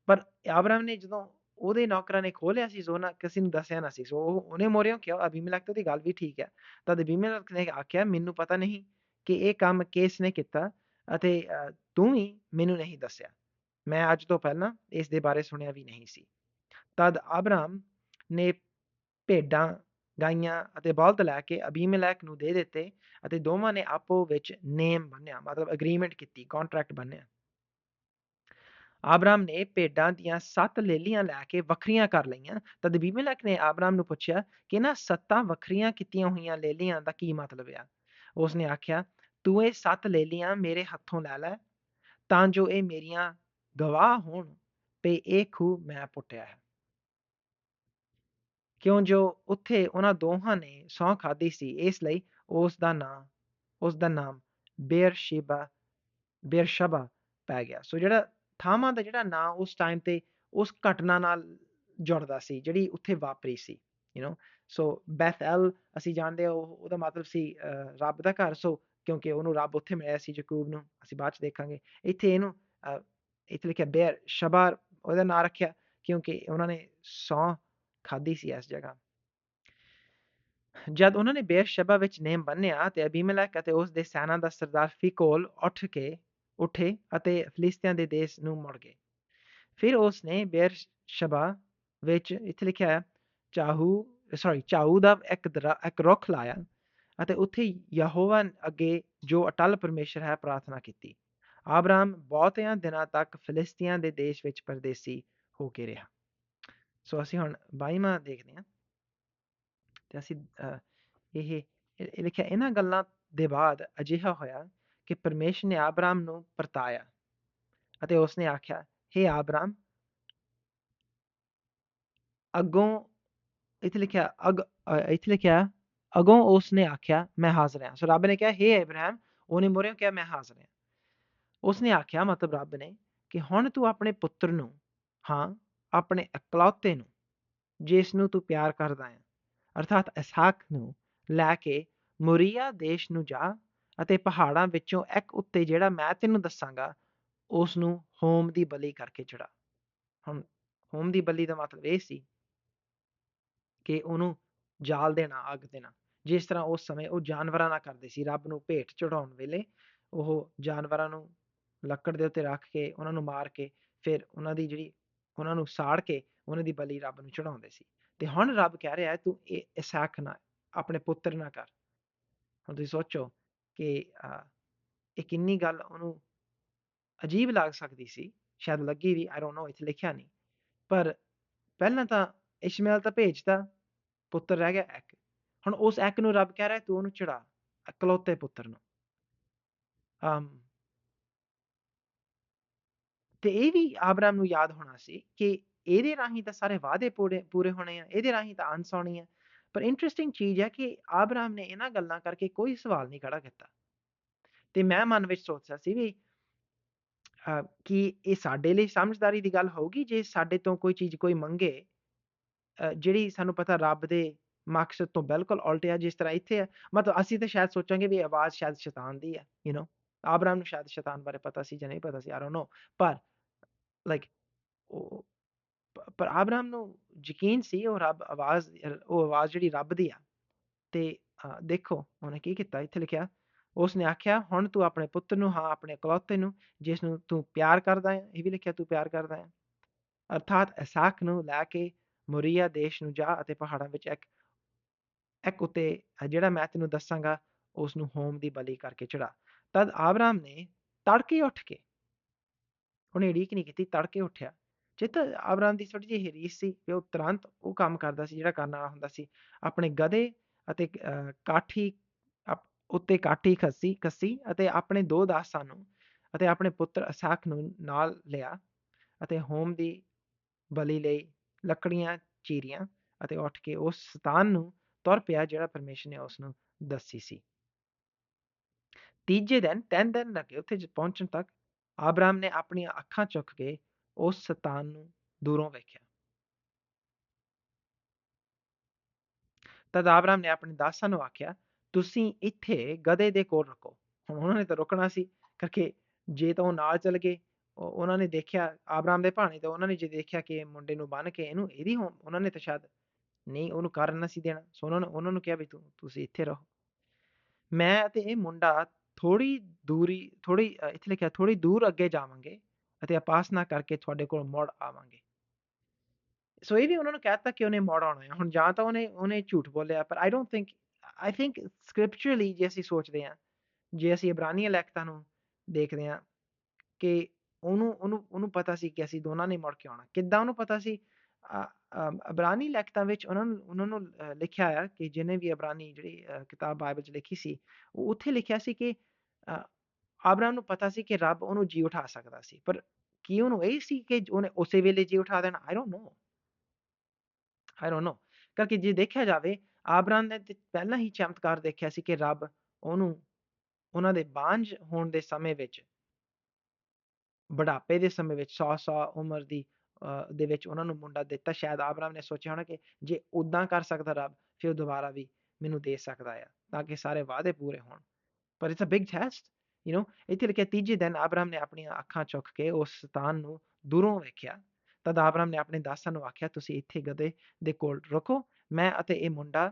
ਪਰ ਆਬਰਾਮ ਨੇ ਜਦੋਂ ਉਹਦੇ ਨੌਕਰਾਂ ਨੇ ਖੋਲਿਆ ਸੀ ਜ਼ੋਰ ਨਾਲ ਕਿਸੇ ਨੂੰ ਦੱਸਿਆ ਨਾ ਸੀ। ਸੋ ਉਹਨੇ ਮੋਰਿਓ ਕਿਹਾ, ਅਬੀਮਲਕ ਤੇ ਦੀ ਗੱਲ ਵੀ ਠੀਕ ਹੈ। ਤਦ ਅਬੀਮਲਕ ਨੇ ਆਖਿਆ, ਮੈਨੂੰ ਪਤਾ ਨਹੀਂ ਕਿ ਇਹ ਕੰਮ ਕਿਸ ਨੇ ਕੀਤਾ ਅਤੇ ਤੂੰ ਵੀ ਮੈਨੂੰ ਨਹੀਂ ਦੱਸਿਆ। ਮੈਂ ਅੱਜ ਤੋਂ ਪਹਿਲਾਂ ਇਸ ਦੇ ਬਾਰੇ ਸੁਣਿਆ ਵੀ ਨਹੀਂ ਸੀ। ਤਦ ਆਬਰਾਮ ਨੇ ਭੇਡਾਂ, ਗਾਈਆਂ ਅਤੇ ਬਲਦ ਲੈ ਕੇ ਅਬੀਮਲਕ ਨੂੰ ਦੇ ਦਿੱਤੇ ਅਤੇ ਦੋਵਾਂ ਨੇ ਆਪੋ ਵਿੱਚ ਨੇਮ ਬੰਨਿਆ, ਮਤਲਬ ਐਗਰੀਮੈਂਟ ਕੀਤੀ ਕੰਟਰੈਕਟ ਬੰਨਿਆ। ਆਬਰਾਮ ਨੇ ਭੇਡਾਂ ਦੀਆਂ ਸੱਤ ਲੇਲੀਆਂ ਲੈ ਕੇ ਵੱਖਰੀਆਂ ਕਰ ਲਈਆਂ। ਤਦ ਅਬੀਮਲਕ ਨੇ ਆਬਰਾਮ ਨੂੰ ਪੁੱਛਿਆ ਕਿ ਨਾ ਸੱਤਾਂ ਵੱਖਰੀਆਂ ਕੀਤੀਆਂ ਹੋਈਆਂ ਲੇਲੀਆਂ ਦਾ ਕੀ ਮਤਲਬ ਆ? ਉਸਨੇ ਆਖਿਆ ਤੂੰ ਇਹ ਸੱਤ ਲੇਲੀਆਂ ਮੇਰੇ ਹੱਥੋਂ ਲੈ ਲੈ, ਤਾਂ ਜੋ ਇਹ ਮੇਰੀਆਂ ਗਵਾਹ ਹੋਣ ਤੇ ਇਹ ਖੂਹ ਮੈਂ ਪੁੱਟਿਆ ਹੈ। ਕਿਉਂ ਜੋ ਉੱਥੇ ਉਹਨਾਂ ਦੋਹਾਂ ਨੇ ਸੌਂ ਖਾਦੀ ਸੀ, ਇਸ ਲਈ ਉਸ ਦਾ ਨਾਮ ਉਸ ਦਾ ਨਾਮ ਬੇਰਸ਼ੇਬਾ ਬੇਰਸ਼ਬਾ ਪੈ ਗਿਆ। ਸੋ ਜਿਹੜਾ ਥਾਵਾਂ ਦਾ ਜਿਹੜਾ ਨਾਂ ਉਸ ਟਾਈਮ ਤੇ ਉਸ ਘਟਨਾ ਨਾਲ ਜੁੜਦਾ ਸੀ, ਜਿਹੜੀ ਉੱਥੇ ਵਾਪਰੀ ਸੀ ਯੂ نو ਸੋ ਬੈਥਲ ਅਸੀਂ ਜਾਣਦੇ ਹਾਂ ਉਹਦਾ ਮਤਲਬ ਸੀ ਰੱਬ ਦਾ ਘਰ। ਸੋ ਕਿਉਂਕਿ ਉਹਨੂੰ ਰੱਬ ਉੱਥੇ ਮਿਲਿਆ ਸੀ ਯਾਕੂਬ ਨੂੰ ਅਸੀਂ ਬਾਅਦ ਚ ਦੇਖਾਂਗੇ ਇੱਥੇ ਇਹਨੂੰ ਇੱਥੇ ਲਿਖਿਆ ਬੇਰ ਸ਼ਬਾ ਉਹਦਾ ਨਾਂ ਰੱਖਿਆ ਕਿਉਂਕਿ ਉਹਨਾਂ ਨੇ ਸੌ ਖਾਦੀ ਸੀ ਇਸ ਜਗ੍ਹਾ ਜਦ ਉਹਨਾਂ ਨੇ ਬੇਰਸ਼ਬਾ ਵਿੱਚ ਨੇਮ ਬੰਨਿਆ ਤੇ ਅਬੀਮਲਕ ਅਤੇ ਉਸ ਦੇ ਸੈਨਾ ਦਾ ਸਰਦਾਰ ਫਿਕੋਲ ਉੱਠ ਕੇ ਉੱਠੇ ਅਤੇ ਫਲਿਸਤੀਆਂ ਦੇ ਦੇਸ਼ ਨੂੰ ਮੁੜ ਗਏ ਫਿਰ ਉਸ ਨੇ ਬੇਰਸ਼ਬਾ ਵਿੱਚ ਇੱਥੇ ਲਿਖਿਆ ਚਾਹੂ ਸੌਰੀ ਚਾਹੂ ਦਾ ਇੱਕ ਇੱਕ ਰੁੱਖ ਲਾਇਆ ਅਤੇ ਉੱਥੇ ਯਹੋਵਾ ਅੱਗੇ ਜੋ ਅਟਲ ਪਰਮੇਸ਼ਰ ਹੈ, ਪ੍ਰਾਰਥਨਾ ਕੀਤੀ। ਆਬਰਾਮ ਬਹੁਤਿਆਂ ਦਿਨਾਂ ਤੱਕ ਫਲਿਸਤੀਆਂ ਦੇ ਦੇਸ਼ ਵਿੱਚ ਪਰਦੇਸੀ ਹੋ ਕੇ ਰਿਹਾ। ਸੋ ਅਸੀਂ ਹੁਣ 22ਵਾਂ ਦੇਖਦੇ ਹਾਂ। ਤੇ ਅਸੀਂ ਇਹ ਇਹ ਲਿਖਿਆ, ਇਹਨਾਂ ਗੱਲਾਂ ਦੇ ਬਾਅਦ ਅਜਿਹਾ ਹੋਇਆ ਕਿ ਪਰਮੇਸ਼ਰ ਨੇ ਆਬਰਾਮ ਨੂੰ ਪਰਤਾਇਆ ਅਤੇ ਉਸਨੇ ਆਖਿਆ हे ਆਬਰਾਮ, ਅੱਗੋਂ, ਇੱਥੇ ਲਿਖਿਆ, ਅਗ ਇੱਥੇ ਲਿਖਿਆ ਅਗੋਂ ਉਸ ਨੇ ਆਖਿਆ ਮੈਂ ਹਾਜ਼ਰ ਹਾਂ ਸੋ ਰੱਬ ਨੇ ਕਿਹਾ हे ਅਬਰਾਮ ਉਹਨੇ ਮੋਰਿਓ ਕਿਹਾ ਮੈਂ ਹਾਜ਼ਰ ਹਾਂ ਉਸ ਨੇ ਆਖਿਆ ਮਤਲਬ ਰੱਬ ਨੇ ਕਿ ਹੁਣ ਤੂੰ ਆਪਣੇ ਪੁੱਤਰ ਨੂੰ ਹਾਂ ਆਪਣੇ ਇਕਲੌਤੇ ਨੂੰ ਜਿਸ ਨੂੰ ਤੂੰ ਪਿਆਰ ਕਰਦਾ ਹੈ ਅਰਥਾਤ ਇਸਹਾਕ ਨੂੰ ਲੈ ਕੇ ਮੋਰੀਆ ਦੇਸ਼ ਨੂੰ ਜਾ ਅਤੇ ਪਹਾੜਾਂ ਵਿੱਚੋਂ ਇੱਕ ਉੱਤੇ ਜਿਹੜਾ ਮੈਂ ਤੈਨੂੰ ਦੱਸਾਂਗਾ ਉਸ ਨੂੰ ਹੋਮ ਦੀ ਬਲੀ ਕਰਕੇ ਚੜਾ ਹੁਣ ਹੋਮ ਦੀ ਬਲੀ ਦਾ ਮਤਲਬ ਇਹ ਸੀ ਕਿ ਉਹਨੂੰ ਜਾਲ ਦੇਣਾ ਅੱਗ ਦੇਣਾ ਜਿਸ ਤਰ੍ਹਾਂ ਉਸ ਸਮੇਂ ਉਹ ਜਾਨਵਰਾਂ ਨਾਲ ਕਰਦੇ ਸੀ, ਰੱਬ ਨੂੰ ਭੇਟ ਚੜਾਉਣ ਵੇਲੇ ਉਹ ਜਾਨਵਰਾਂ ਨੂੰ ਲੱਕੜ ਦੇ ਉੱਤੇ ਰੱਖ ਕੇ, ਉਹਨਾਂ ਨੂੰ ਮਾਰ ਕੇ, ਫਿਰ ਉਹਨਾਂ ਦੀ ਜਿਹੜੀ ਉਹਨਾਂ ਨੂੰ ਸਾੜ ਕੇ ਉਹਨਾਂ ਦੀ ਬਲੀ ਰੱਬ ਨੂੰ ਚੜਾਉਂਦੇ ਸੀ। ਤੇ ਹੁਣ ਰੱਬ ਕਹਿ ਰਿਹਾ ਹੈ, ਤੂੰ ਇਹ ਇਸਾਕ ਨਾ, ਆਪਣੇ ਪੁੱਤਰ ਨਾ ਕਰ। ਹੁਣ ਤੁਸੀਂ ਸੋਚੋ ਕਿ ਇਹ ਕਿੰਨੀ ਗੱਲ ਉਹਨੂੰ ਅਜੀਬ ਲੱਗ ਸਕਦੀ ਸੀ। ਸ਼ਾਇਦ ਲੱਗੀ ਵੀ ਆਈ ਡੋਨਟ ਨੋ ਇੱਥੇ ਲਿਖਿਆ ਨਹੀਂ। ਪਰ ਪਹਿਲਾਂ ਤਾਂ ਇਸ਼ਮਾਇਲ ਤਾਂ ਭੇਜਤਾ, ਪੁੱਤਰ ਰਹਿ ਗਿਆ, ਇੱਕ। ਹੁਣ ਉਸ ਐਕ ਨੂੰ ਰੱਬ ਕਹਿ ਰਿਹਾ ਤੂੰ ਉਹਨੂੰ ਚੜਾ ਇਕਲੌਤੇ ਪੁੱਤਰ ਨੂੰ। ਅਮ ਤੇ ਇਹ ਵੀ ਆਬਰਾਮ ਨੂੰ ਯਾਦ ਹੋਣਾ ਸੀ ਕਿ ਇਹਦੇ ਰਾਹੀਂ ਤਾਂ ਸਾਰੇ ਵਾਅਦੇ ਪੂਰੇ ਹੋਣੇ ਆ ਇਹਦੇ ਰਾਹੀਂ ਤਾਂ ਅੰਸ ਆਉਣੀ ਆ। ਪਰ ਇੰਟਰਸਟਿੰਗ ਚੀਜ਼ ਹੈ ਕਿ ਆਬਰਾਮ ਨੇ ਇਹਨਾਂ ਗੱਲਾਂ ਕਰਕੇ ਕੋਈ ਸਵਾਲ ਨਹੀਂ ਖੜਾ ਕੀਤਾ। ਤੇ ਮੈਂ ਮਨ ਵਿੱਚ ਸੋਚਿਆ ਸੀ ਵੀ ਅਹ, ਕਿ ਇਹ ਸਾਡੇ ਲਈ ਸਮਝਦਾਰੀ ਦੀ ਗੱਲ ਹੋਊਗੀ ਜੇ ਸਾਡੇ ਤੋਂ ਕੋਈ ਚੀਜ਼ ਕੋਈ ਮੰਗੇ ਜਿਹੜੀ ਸਾਨੂੰ ਪਤਾ ਰੱਬ ਦੇ ਮਕਸਦ ਤੋਂ ਬਿਲਕੁਲ ਉਲਟ ਹੈ ਜਿਸ ਤਰ੍ਹਾਂ ਇੱਥੇ ਹੈ ਮਤਲਬ ਅਸੀਂ ਤਾਂ ਸ਼ਾਇਦ ਸੋਚਾਂਗੇ ਵੀ ਆਵਾਜ਼ ਸ਼ਾਇਦ ਸ਼ੈਤਾਨ ਦੀ ਹੈ ਯੂ نو ਆਬਰਾਮ ਨੂੰ ਸ਼ਾਇਦ ਸ਼ੈਤਾਨ ਬਾਰੇ ਪਤਾ ਸੀ ਜਾਂ ਨਹੀਂ ਪਤਾ ਸੀ ਆਈ ਡੋਨਟ ਨੋ ਪਰ ਲਾਈਕ ਪਰ ਆਬਰਾਮ ਨੂੰ ਯਕੀਨ ਸੀ ਉਹ ਰੱਬ ਆਵਾਜ਼ ਉਹ ਆਵਾਜ਼ ਜਿਹੜੀ ਰੱਬ ਦੀ ਆ ਤੇ ਦੇਖੋ ਉਹਨੇ ਕੀ ਕੀਤਾ ਇੱਥੇ ਲਿਖਿਆ ਉਸਨੇ ਆਖਿਆ ਹੁਣ ਤੂੰ ਆਪਣੇ ਪੁੱਤਰ ਨੂੰ ਹਾਂ ਆਪਣੇ ਇਕਲੌਤੇ ਨੂੰ ਜਿਸ ਨੂੰ ਤੂੰ ਪਿਆਰ ਕਰਦਾ ਹੈ ਇਹ ਵੀ ਲਿਖਿਆ ਤੂੰ ਪਿਆਰ ਕਰਦਾ ਹੈ ਅਰਥਾਤ ਇਸਾਕ ਨੂੰ ਲੈ ਕੇ ਮੋਰੀਆ ਦੇਸ਼ ਨੂੰ ਜਾ ਅਤੇ ਪਹਾੜਾਂ ਵਿੱਚ ਇੱਕ ਇੱਕ ਉੱਤੇ ਜਿਹੜਾ ਮੈਂ ਤੈਨੂੰ ਦੱਸਾਂਗਾ ਉਸ ਨੂੰ ਹੋਮ ਦੀ ਬਲੀ ਕਰਕੇ ਚੜਾ ਤਦ ਆਬਰਾਮ ਨੇ ਤੜਕੇ ਉੱਠ ਕੇ ਉਹਨੇ ਉਡੀਕ ਨਹੀਂ ਕੀਤੀ ਤੜਕੇ ਉੱਠਿਆ। ਚਿੱਤ ਆਬਰਾਮ ਦੀ ਥੋੜੀ ਜਿਹੀ ਰੀਸ ਸੀ ਕਿ ਉਹ ਤੁਰੰਤ ਉਹ ਕੰਮ ਕਰਦਾ ਸੀ ਜਿਹੜਾ ਕਰਨ ਵਾਲਾ ਹੁੰਦਾ ਸੀ। ਆਪਣੇ ਗਧੇ ਅਤੇ ਅਹ, ਕਾਠੀ ਉੱਤੇ ਕਾਠੀ ਖੱਸੀ ਕੱਸੀ ਅਤੇ ਆਪਣੇ ਦੋ ਦਾਸਾਂ ਨੂੰ ਅਤੇ ਆਪਣੇ ਪੁੱਤਰ ਅਸਾਖ ਨੂੰ ਨਾਲ ਲਿਆ ਅਤੇ ਹੋਮ ਦੀ ਬਲੀ ਲਈ ਲੱਕੜੀਆਂ ਚੀਰੀਆਂ ਅਤੇ ਉੱਠ ਕੇ ਉਸ ਸਥਾਨ ਨੂੰ ਤੁਰ ਪਿਆ ਜਿਹੜਾ ਪਰਮੇਸ਼ਰ ਨੇ ਉਸ ਨੂੰ ਦੱਸੀ ਸੀ। ਤੀਜੇ ਦਿਨ, ਤਿੰਨ ਦਿਨ ਲੱਗੇ ਉੱਥੇ ਪਹੁੰਚਣ ਤੱਕ, ਆਬਰਾਮ ਨੇ ਆਪਣੀਆਂ ਅੱਖਾਂ ਚੁੱਕ ਕੇ ਉਸ ਸਤਾਨ ਨੂੰ ਦੂਰੋਂ ਵੇਖਿਆ। ਤਦ ਆਬਰਾਮ ਨੇ ਆਪਣੇ ਦਾਸਾਂ ਨੂੰ ਆਖਿਆ, ਤੁਸੀਂ ਇੱਥੇ ਗਧੇ ਦੇ ਕੋਲ ਰੁਕੋ। ਹੁਣ ਉਹਨਾਂ ਨੇ ਤਾਂ ਰੁਕਣਾ ਸੀ, ਕਰਕੇ ਜੇ ਤਾਂ ਉਹ ਨਾਲ ਚੱਲ ਗਏ ਉਹਨਾਂ ਨੇ ਦੇਖਿਆ ਆਬਰਾਮ ਦੇ ਭਾਣੇ ਤੇ ਉਹਨਾਂ ਨੇ ਜੇ ਦੇਖਿਆ ਕਿ ਮੁੰਡੇ ਨੂੰ ਬੰਨ ਕੇ ਇਹਨੂੰ ਇਹਦੀ ਹੋਂ- ਉਹਨਾਂ ਨੇ ਤਾਂ ਸ਼ਾਇਦ ਨਹੀਂ ਉਹਨੂੰ ਕਰਨ ਨਾ ਸੀ ਦੇਣਾ। ਸੋ ਉਹਨਾਂ ਨੇ, ਉਹਨਾਂ ਨੂੰ ਕਿਹਾ ਵੀ ਤੂੰ, ਤੁਸੀਂ ਇੱਥੇ ਰਹੋ। ਮੈਂ ਅਤੇ ਇਹ ਮੁੰਡਾ ਥੋੜੀ ਦੂਰੀ ਥੋੜੀ ਇੱਥੇ ਲਿਖਿਆ ਥੋੜੀ ਦੂਰ ਅੱਗੇ ਜਾਵਾਂਗੇ ਅਤੇ ਉਪਾਸਨਾ ਕਰਕੇ ਤੁਹਾਡੇ ਕੋਲ ਮੁੜ ਆਵਾਂਗੇ। ਸੋ ਇਹ ਵੀ ਉਹਨਾਂ ਨੂੰ ਕਹਿਤਾ ਕਿ ਉਹਨੇ ਮੁੜ ਆਉਣਾ ਹੈ। ਹੁਣ ਜਾਂ ਤਾਂ ਉਹਨੇ ਉਹਨੇ ਝੂਠ ਬੋਲਿਆ, ਪਰ I don't think I think scripturally ਜੇ ਅਸੀਂ ਸੋਚਦੇ ਹਾਂ, ਜੇ ਅਸੀਂ ਇਬਰਾਨੀਆਂ ਲੈਕਤਾਂ ਨੂੰ ਦੇਖਦੇ ਹਾਂ ਕਿ ਉਹਨੂੰ ਉਹਨੂੰ ਉਹਨੂੰ ਪਤਾ ਸੀ ਕਿ ਅਸੀਂ ਦੋਨਾਂ ਨੇ ਮੁੜ ਕੇ ਆਉਣਾ। ਕਿੱਦਾਂ ਉਹਨੂੰ ਪਤਾ ਸੀ? ਅ- ਲਿਖਤਾਂ ਵਿੱਚ ਉਹਨਾਂ ਨੂੰ ਉਹਨਾਂ ਨੂੰ ਲਿਖਿਆ ਆ ਕਿ ਜਿਹਨੇ ਵੀ ਇਬਰਾਨੀ ਜਿਹੜੀ ਕਿਤਾਬ ਬਾਈਬਲ 'ਚ ਲਿਖੀ ਸੀ, ਉਹ ਉੱਥੇ ਲਿਖਿਆ ਸੀ ਕਿ ਆਬਰਾਮ ਨੂੰ ਪਤਾ ਸੀ ਕਿ ਰੱਬ ਉਹਨੂੰ ਜੀ ਉਠਾ ਸਕਦਾ ਸੀ, ਪਰ ਕੀ ਉਹਨੂੰ ਇਹ ਸੀ ਕਿ ਉਹਨੇ ਉਸੇ ਵੇਲੇ ਜੀ ਉਠਾ ਦੇਣਾ? ਆਈ ਡੋਨਟ ਨੋ ਆਈ ਡੋਨਟ ਨੋ ਕਰਕੇ ਜੇ ਦੇਖਿਆ ਜਾਵੇ, ਆਬਰਾਮ ਨੇ ਪਹਿਲਾਂ ਹੀ ਚਮਤਕਾਰ ਦੇਖਿਆ ਸੀ ਕਿ ਰੱਬ ਉਹਨੂੰ, ਉਹਨਾਂ ਦੇ ਬਾਂਝ ਹੋਣ ਦੇ ਸਮੇਂ ਵਿੱਚ, ਬੁਢਾਪੇ ਦੇ ਸਮੇਂ ਵਿੱਚ 100 100 ਉਮਰ ਦੀ ਦੇ ਵਿੱਚ ਉਹਨਾਂ ਨੂੰ ਮੁੰਡਾ ਦਿੱਤਾ, ਸ਼ਾਇਦ ਆਬਰਾਮ ਨੇ ਸੋਚਿਆ ਹੋਣਾ ਕਿ ਜੇ ਉਦਾਂ ਕਰ ਸਕਦਾ ਰੱਬ, ਫਿਰ ਦੁਬਾਰਾ ਵੀ ਮੈਨੂੰ ਦੇ ਸਕਦਾ ਆ, ਤਾਂ ਕਿ ਸਾਰੇ ਵਾਅਦੇ ਪੂਰੇ ਹੋਣ। ਪਰ it's a big test you know ਇੱਥੇ ਲਿਖਿਆ ਤੀਜੇ ਦਿਨ ਆਬਰਾਮ ਨੇ ਆਪਣੀਆਂ ਅੱਖਾਂ ਚੁੱਕ ਕੇ ਉਸ ਸਥਾਨ ਨੂੰ ਦੂਰੋਂ ਵੇਖਿਆ। ਤਦ ਆਬਰਾਮ ਨੇ ਆਪਣੇ ਦਾਸਾਂ ਨੂੰ ਆਖਿਆ, ਤੁਸੀਂ ਇੱਥੇ ਗਧੇ ਦੇ ਕੋਲ ਰੁਕੋ, ਮੈਂ ਅਤੇ ਇਹ ਮੁੰਡਾ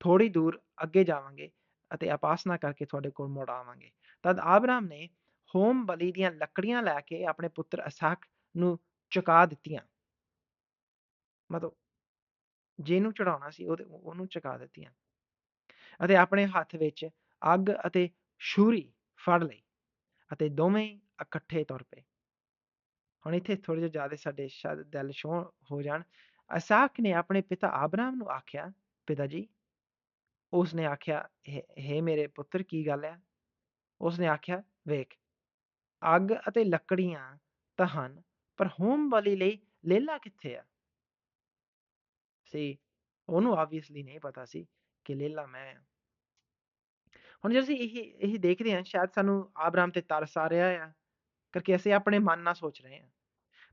ਥੋੜੀ ਦੂਰ ਅੱਗੇ ਜਾਵਾਂਗੇ ਅਤੇ ਆਪਾਸਨਾ ਕਰਕੇ ਤੁਹਾਡੇ ਕੋਲ ਮੁੜ ਆਵਾਂਗੇ। ਤਦ ਆਬਰਾਮ ਨੇ ਹੋਮ ਬਲੀ ਦੀਆਂ ਲੱਕੜੀਆਂ ਲੈ ਕੇ ਆਪਣੇ ਪੁੱਤਰ ਅਸਾਕ ਨੂੰ ਚੁਕਾ ਦਿੱਤੀਆਂ। ਮਤਲਬ ਜਿਹਨੂੰ ਚੜਾਉਣਾ ਸੀ, ਉਹਦੇ ਉਹਨੂੰ ਚੁਕਾ ਦਿੱਤੀਆਂ। ਅਤੇ ਆਪਣੇ ਹੱਥ ਵਿੱਚ ਅੱਗ ਅਤੇ ਛੁਰੀ ਫੜ ਲਈ ਅਤੇ ਦੋਵੇਂ ਇਕੱਠੇ ਤੁਰ ਪਏ। ਹੁਣ ਇੱਥੇ ਥੋੜੇ ਜਿਹਾ ਜ਼ਿਆਦਾ ਸਾਡੇ ਸ਼ਾਇਦ ਦਿਲ ਛੋਹ ਹੋ ਜਾਣ। ਅਸਾਕ ਨੇ ਆਪਣੇ ਪਿਤਾ ਆਬਰਾਮ ਨੂੰ ਆਖਿਆ, ਪਿਤਾ ਜੀ, ਉਸਨੇ ਆਖਿਆ, ਹੈ ਮੇਰੇ ਪੁੱਤਰ, ਕੀ ਗੱਲ ਹੈ ਉਸਨੇ ਆਖਿਆ, ਵੇਖ, ਅੱਗ ਅਤੇ ਲੱਕੜੀਆਂ ਤਾਂ ਹਨ ਪਰ ਹੋਮ ਬਲੀ ਲਈ ਲੇਲਾ ਕਿੱਥੇ ਆ? ਸੀ, ਉਹਨੂੰ ਆਬਵੀਅਸਲੀ ਨਹੀਂ ਪਤਾ ਸੀ ਕਿ ਲੇਲਾ ਮੈਂ। ਹੁਣ ਜੇ ਅਸੀਂ ਇਹ ਇਹ ਦੇਖਦੇ ਹਾਂ, ਸ਼ਾਇਦ ਸਾਨੂੰ ਆਬਰਾਮ ਤੇ ਤਰਸ ਆ ਰਿਹਾ ਆ, ਕਰਕੇ ਅਸੀਂ ਆਪਣੇ ਮਨ ਨਾਲ ਸੋਚ ਰਹੇ ਹਾਂ।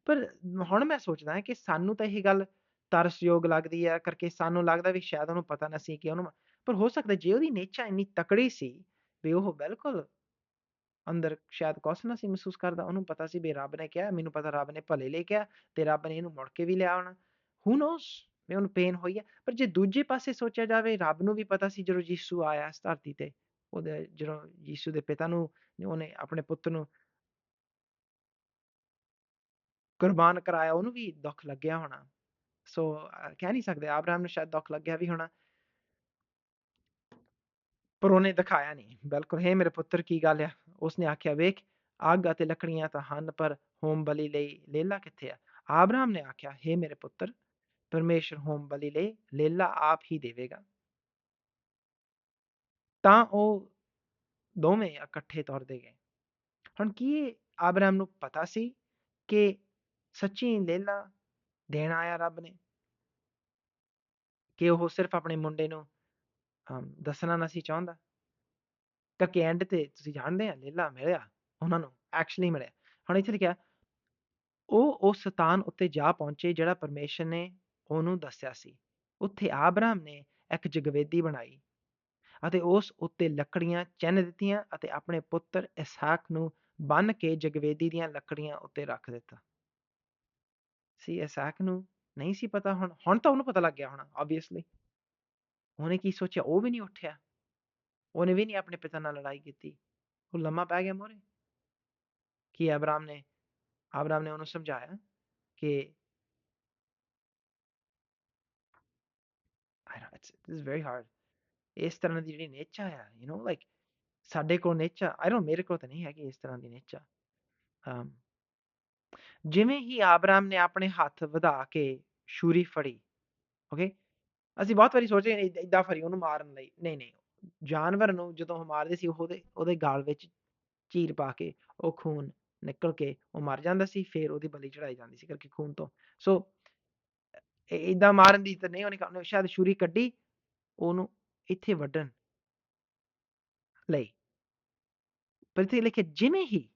ਪਰ ਹੁਣ ਮੈਂ ਸੋਚਦਾ ਹਾਂ ਕਿ ਸਾਨੂੰ ਤਾਂ ਇਹ ਗੱਲ ਤਰਸਯੋਗ ਲੱਗਦੀ ਆ, ਕਰਕੇ ਸਾਨੂੰ ਲੱਗਦਾ ਵੀ ਸ਼ਾਇਦ ਉਹਨੂੰ ਪਤਾ ਨਾ ਸੀ ਕਿ ਉਹਨੂੰ ਪਰ ਹੋ ਸਕਦਾ ਜੇ ਉਹਦੀ ਨੇਚਾ ਇੰਨੀ ਤਕੜੀ ਸੀ ਵੀ ਉਹ ਬਿਲਕੁਲ ਅੰਦਰ ਸ਼ਾਇਦ ਕੁਛ ਨਾ ਸੀ ਮਹਿਸੂਸ ਕਰਦਾ ਉਹਨੂੰ ਪਤਾ ਸੀ ਵੀ ਰੱਬ ਨੇ ਕਿਹਾ ਮੈਨੂੰ ਪਤਾ ਰੱਬ ਨੇ ਭਲੇ ਲਈ ਕਿਹਾ ਤੇ ਰੱਬ ਨੇ ਇਹਨੂੰ ਮੁੜ ਕੇ ਵੀ ਲਿਆ ਆਉਣਾ ਹੂ ਨੋਸ ਮੈਂ ਉਹਨੂੰ ਪੇਨ ਹੋਈ ਹੈ ਪਰ ਜੇ ਦੂਜੇ ਪਾਸੇ ਸੋਚਿਆ ਜਾਵੇ ਰੱਬ ਨੂੰ ਵੀ ਪਤਾ ਸੀ ਜਦੋਂ ਯੀਸ਼ੂ ਆਇਆ ਇਸ ਧਰਤੀ ਤੇ ਉਹਦੇ ਜਦੋਂ ਯੀਸ਼ੂ ਦੇ ਪਿਤਾ ਨੂੰ ਉਹਨੇ ਆਪਣੇ ਪੁੱਤ ਨੂੰ ਕੁਰਬਾਨ ਕਰਾਇਆ ਉਹਨੂੰ ਵੀ ਦੁੱਖ ਲੱਗਿਆ ਹੋਣਾ ਸੋ ਕਹਿ ਨਹੀਂ ਸਕਦੇ ਆਬਰਾਮ ਨੂੰ ਸ਼ਾਇਦ ਦੁੱਖ ਲੱਗਿਆ ਵੀ ਹੋਣਾ ਪਰ ਉਹਨੇ ਦਿਖਾਇਆ ਨਹੀਂ ਬਿਲਕੁਲ ਹੈ ਮੇਰੇ ਪੁੱਤਰ ਕੀ ਗੱਲ ਆ ਉਸਨੇ ਆਖਿਆ ਵੇਖ ਅੱਗ ਅਤੇ ਲੱਕੜੀਆਂ ਤਾਂ ਹਨ ਪਰ ਹੋਮ ਬਲੀ ਲਈ ਲੇਲਾ ਕਿੱਥੇ ਆ ਆਬਰਾਮ ਨੇ ਆਖਿਆ ਹੈ ਮੇਰੇ ਪੁੱਤਰ ਪਰਮੇਸ਼ਰ ਹੋਮ ਬਲੀ ਲਈ ਲੇਲਾ ਆਪ ਹੀ ਦੇਵੇਗਾ ਤਾਂ ਉਹ ਦੋਵੇਂ ਇਕੱਠੇ ਤੁਰਦੇ ਗਏ ਹੁਣ ਕੀ ਆਬਰਾਮ ਨੂੰ ਪਤਾ ਸੀ ਕਿ ਸੱਚੀ ਲੇਲਾ ਦੇਣ ਆਇਆ ਰੱਬ ਨੇ ਕਿ ਉਹ ਸਿਰਫ ਆਪਣੇ ਮੁੰਡੇ ਨੂੰ ਦੱਸਣਾ ਨਾ ਸੀ ਚਾਹੁੰਦਾ ਕਿ ਐਂਡ ਤੇ ਤੁਸੀਂ ਜਾਣਦੇ ਆ, ਲੇਲਾ ਮਿਲਿਆ, ਉਹਨਾਂ ਨੂੰ ਐਕਚੁਅਲੀ ਮਿਲਿਆ। ਹੁਣ ਇੱਥੇ ਲਿਖਿਆ, ਉਹ ਉਸ ਸਥਾਨ ਉੱਤੇ ਜਾ ਪਹੁੰਚੇ ਜਿਹੜਾ ਪਰਮੇਸ਼ਰ ਨੇ ਉਹਨੂੰ ਦੱਸਿਆ ਸੀ। ਉੱਥੇ ਆਬਰਾਮ ਨੇ ਇੱਕ ਜਗਵੇਦੀ ਬਣਾਈ ਅਤੇ ਉਸ ਉੱਤੇ ਲੱਕੜੀਆਂ ਚਿੰਨ ਦਿੱਤੀਆਂ ਅਤੇ ਆਪਣੇ ਪੁੱਤਰ ਇਸਾਕ ਨੂੰ ਬੰਨ ਕੇ ਜਗਵੇਦੀ ਦੀਆਂ ਲੱਕੜੀਆਂ ਉੱਤੇ ਰੱਖ ਦਿੱਤਾ। ਸੀ ਇਸਾਕ ਨੂੰ ਨਹੀਂ ਸੀ ਪਤਾ ਹੁਣ ਹੁਣ ਤਾਂ ਉਹਨੂੰ ਪਤਾ ਲੱਗ ਗਿਆ ਹੋਣਾ ਆਬਵੀਅਸਲੀ ਉਹਨੇ ਕੀ ਸੋਚਿਆ? ਉਹ ਵੀ ਨਹੀਂ ਉੱਠਿਆ। ਉਹਨੇ ਵੀ ਨਹੀਂ ਆਪਣੇ ਪਿਤਾ ਨਾਲ ਲੜਾਈ ਕੀਤੀ ਉਹ ਲੰਮਾ ਪੈ ਗਿਆ ਮੋਰੇ ਕਿ ਅਬਰਾਮ ਨੇ ਅਬਰਾਮ ਨੇ ਉਹਨੂੰ ਸਮਝਾਇਆ ਕਿ I know it's this is very hard. ਇਸ ਤਰ੍ਹਾਂ ਦੀ ਜਿਹੜੀ ਨੇਚਾ ਆ ਯੂ نو ਲਾਈਕ ਸਾਡੇ ਕੋਲ ਨੇਚਾ ਆਈ ਡੋਨਟ ਮੇਰੇ ਕੋਲ ਤਾਂ ਨਹੀਂ ਹੈਗੀ ਇਸ ਤਰ੍ਹਾਂ ਦੀ ਨੇਚਾ um, ਜਿਵੇਂ ਹੀ ਆਬਰਾਮ ਨੇ ਆਪਣੇ ਹੱਥ ਵਧਾ ਕੇ ਛੁਰੀ ਫੜੀ ਓਕੇ ਅਸੀਂ ਬਹੁਤ ਵਾਰੀ ਸੋਚਦੇ ਹਾਂ ਇਦਾਂ ਫੜੀ ਉਹਨੂੰ ਮਾਰਨ ਲਈ ਨਹੀਂ ਨਹੀਂ ਜਾਨਵਰ ਨੂੰ ਜਦੋਂ ਉਹ ਮਾਰਦੇ ਸੀ, ਉਹਦੇ ਉਹਦੇ ਗਾਲ ਵਿੱਚ ਚੀਰ ਪਾ ਕੇ ਉਹ ਖੂਨ ਨਿਕਲ ਕੇ ਉਹ ਮਰ ਜਾਂਦਾ ਸੀ, ਫਿਰ ਉਹਦੀ ਬਲੀ ਚੜਾਈ ਜਾਂਦੀ ਸੀ ਕਰਕੇ ਖੂਨ ਤੋਂ। ਸੋ ਇਦਾਂ ਮਾਰਨ ਦੀ ਤਾਂ ਨਹੀਂ, ਉਹਨੇ ਸ਼ਾਇਦ ਛੁਰੀ ਕੱਢੀ, ਉਹਨੂੰ ਇੱਥੇ ਵੱਢਣ ਲਈ। ਪਰ ਇੱਥੇ ਲਿਖਿਆ ਜਿਵੇਂ ਹੀ,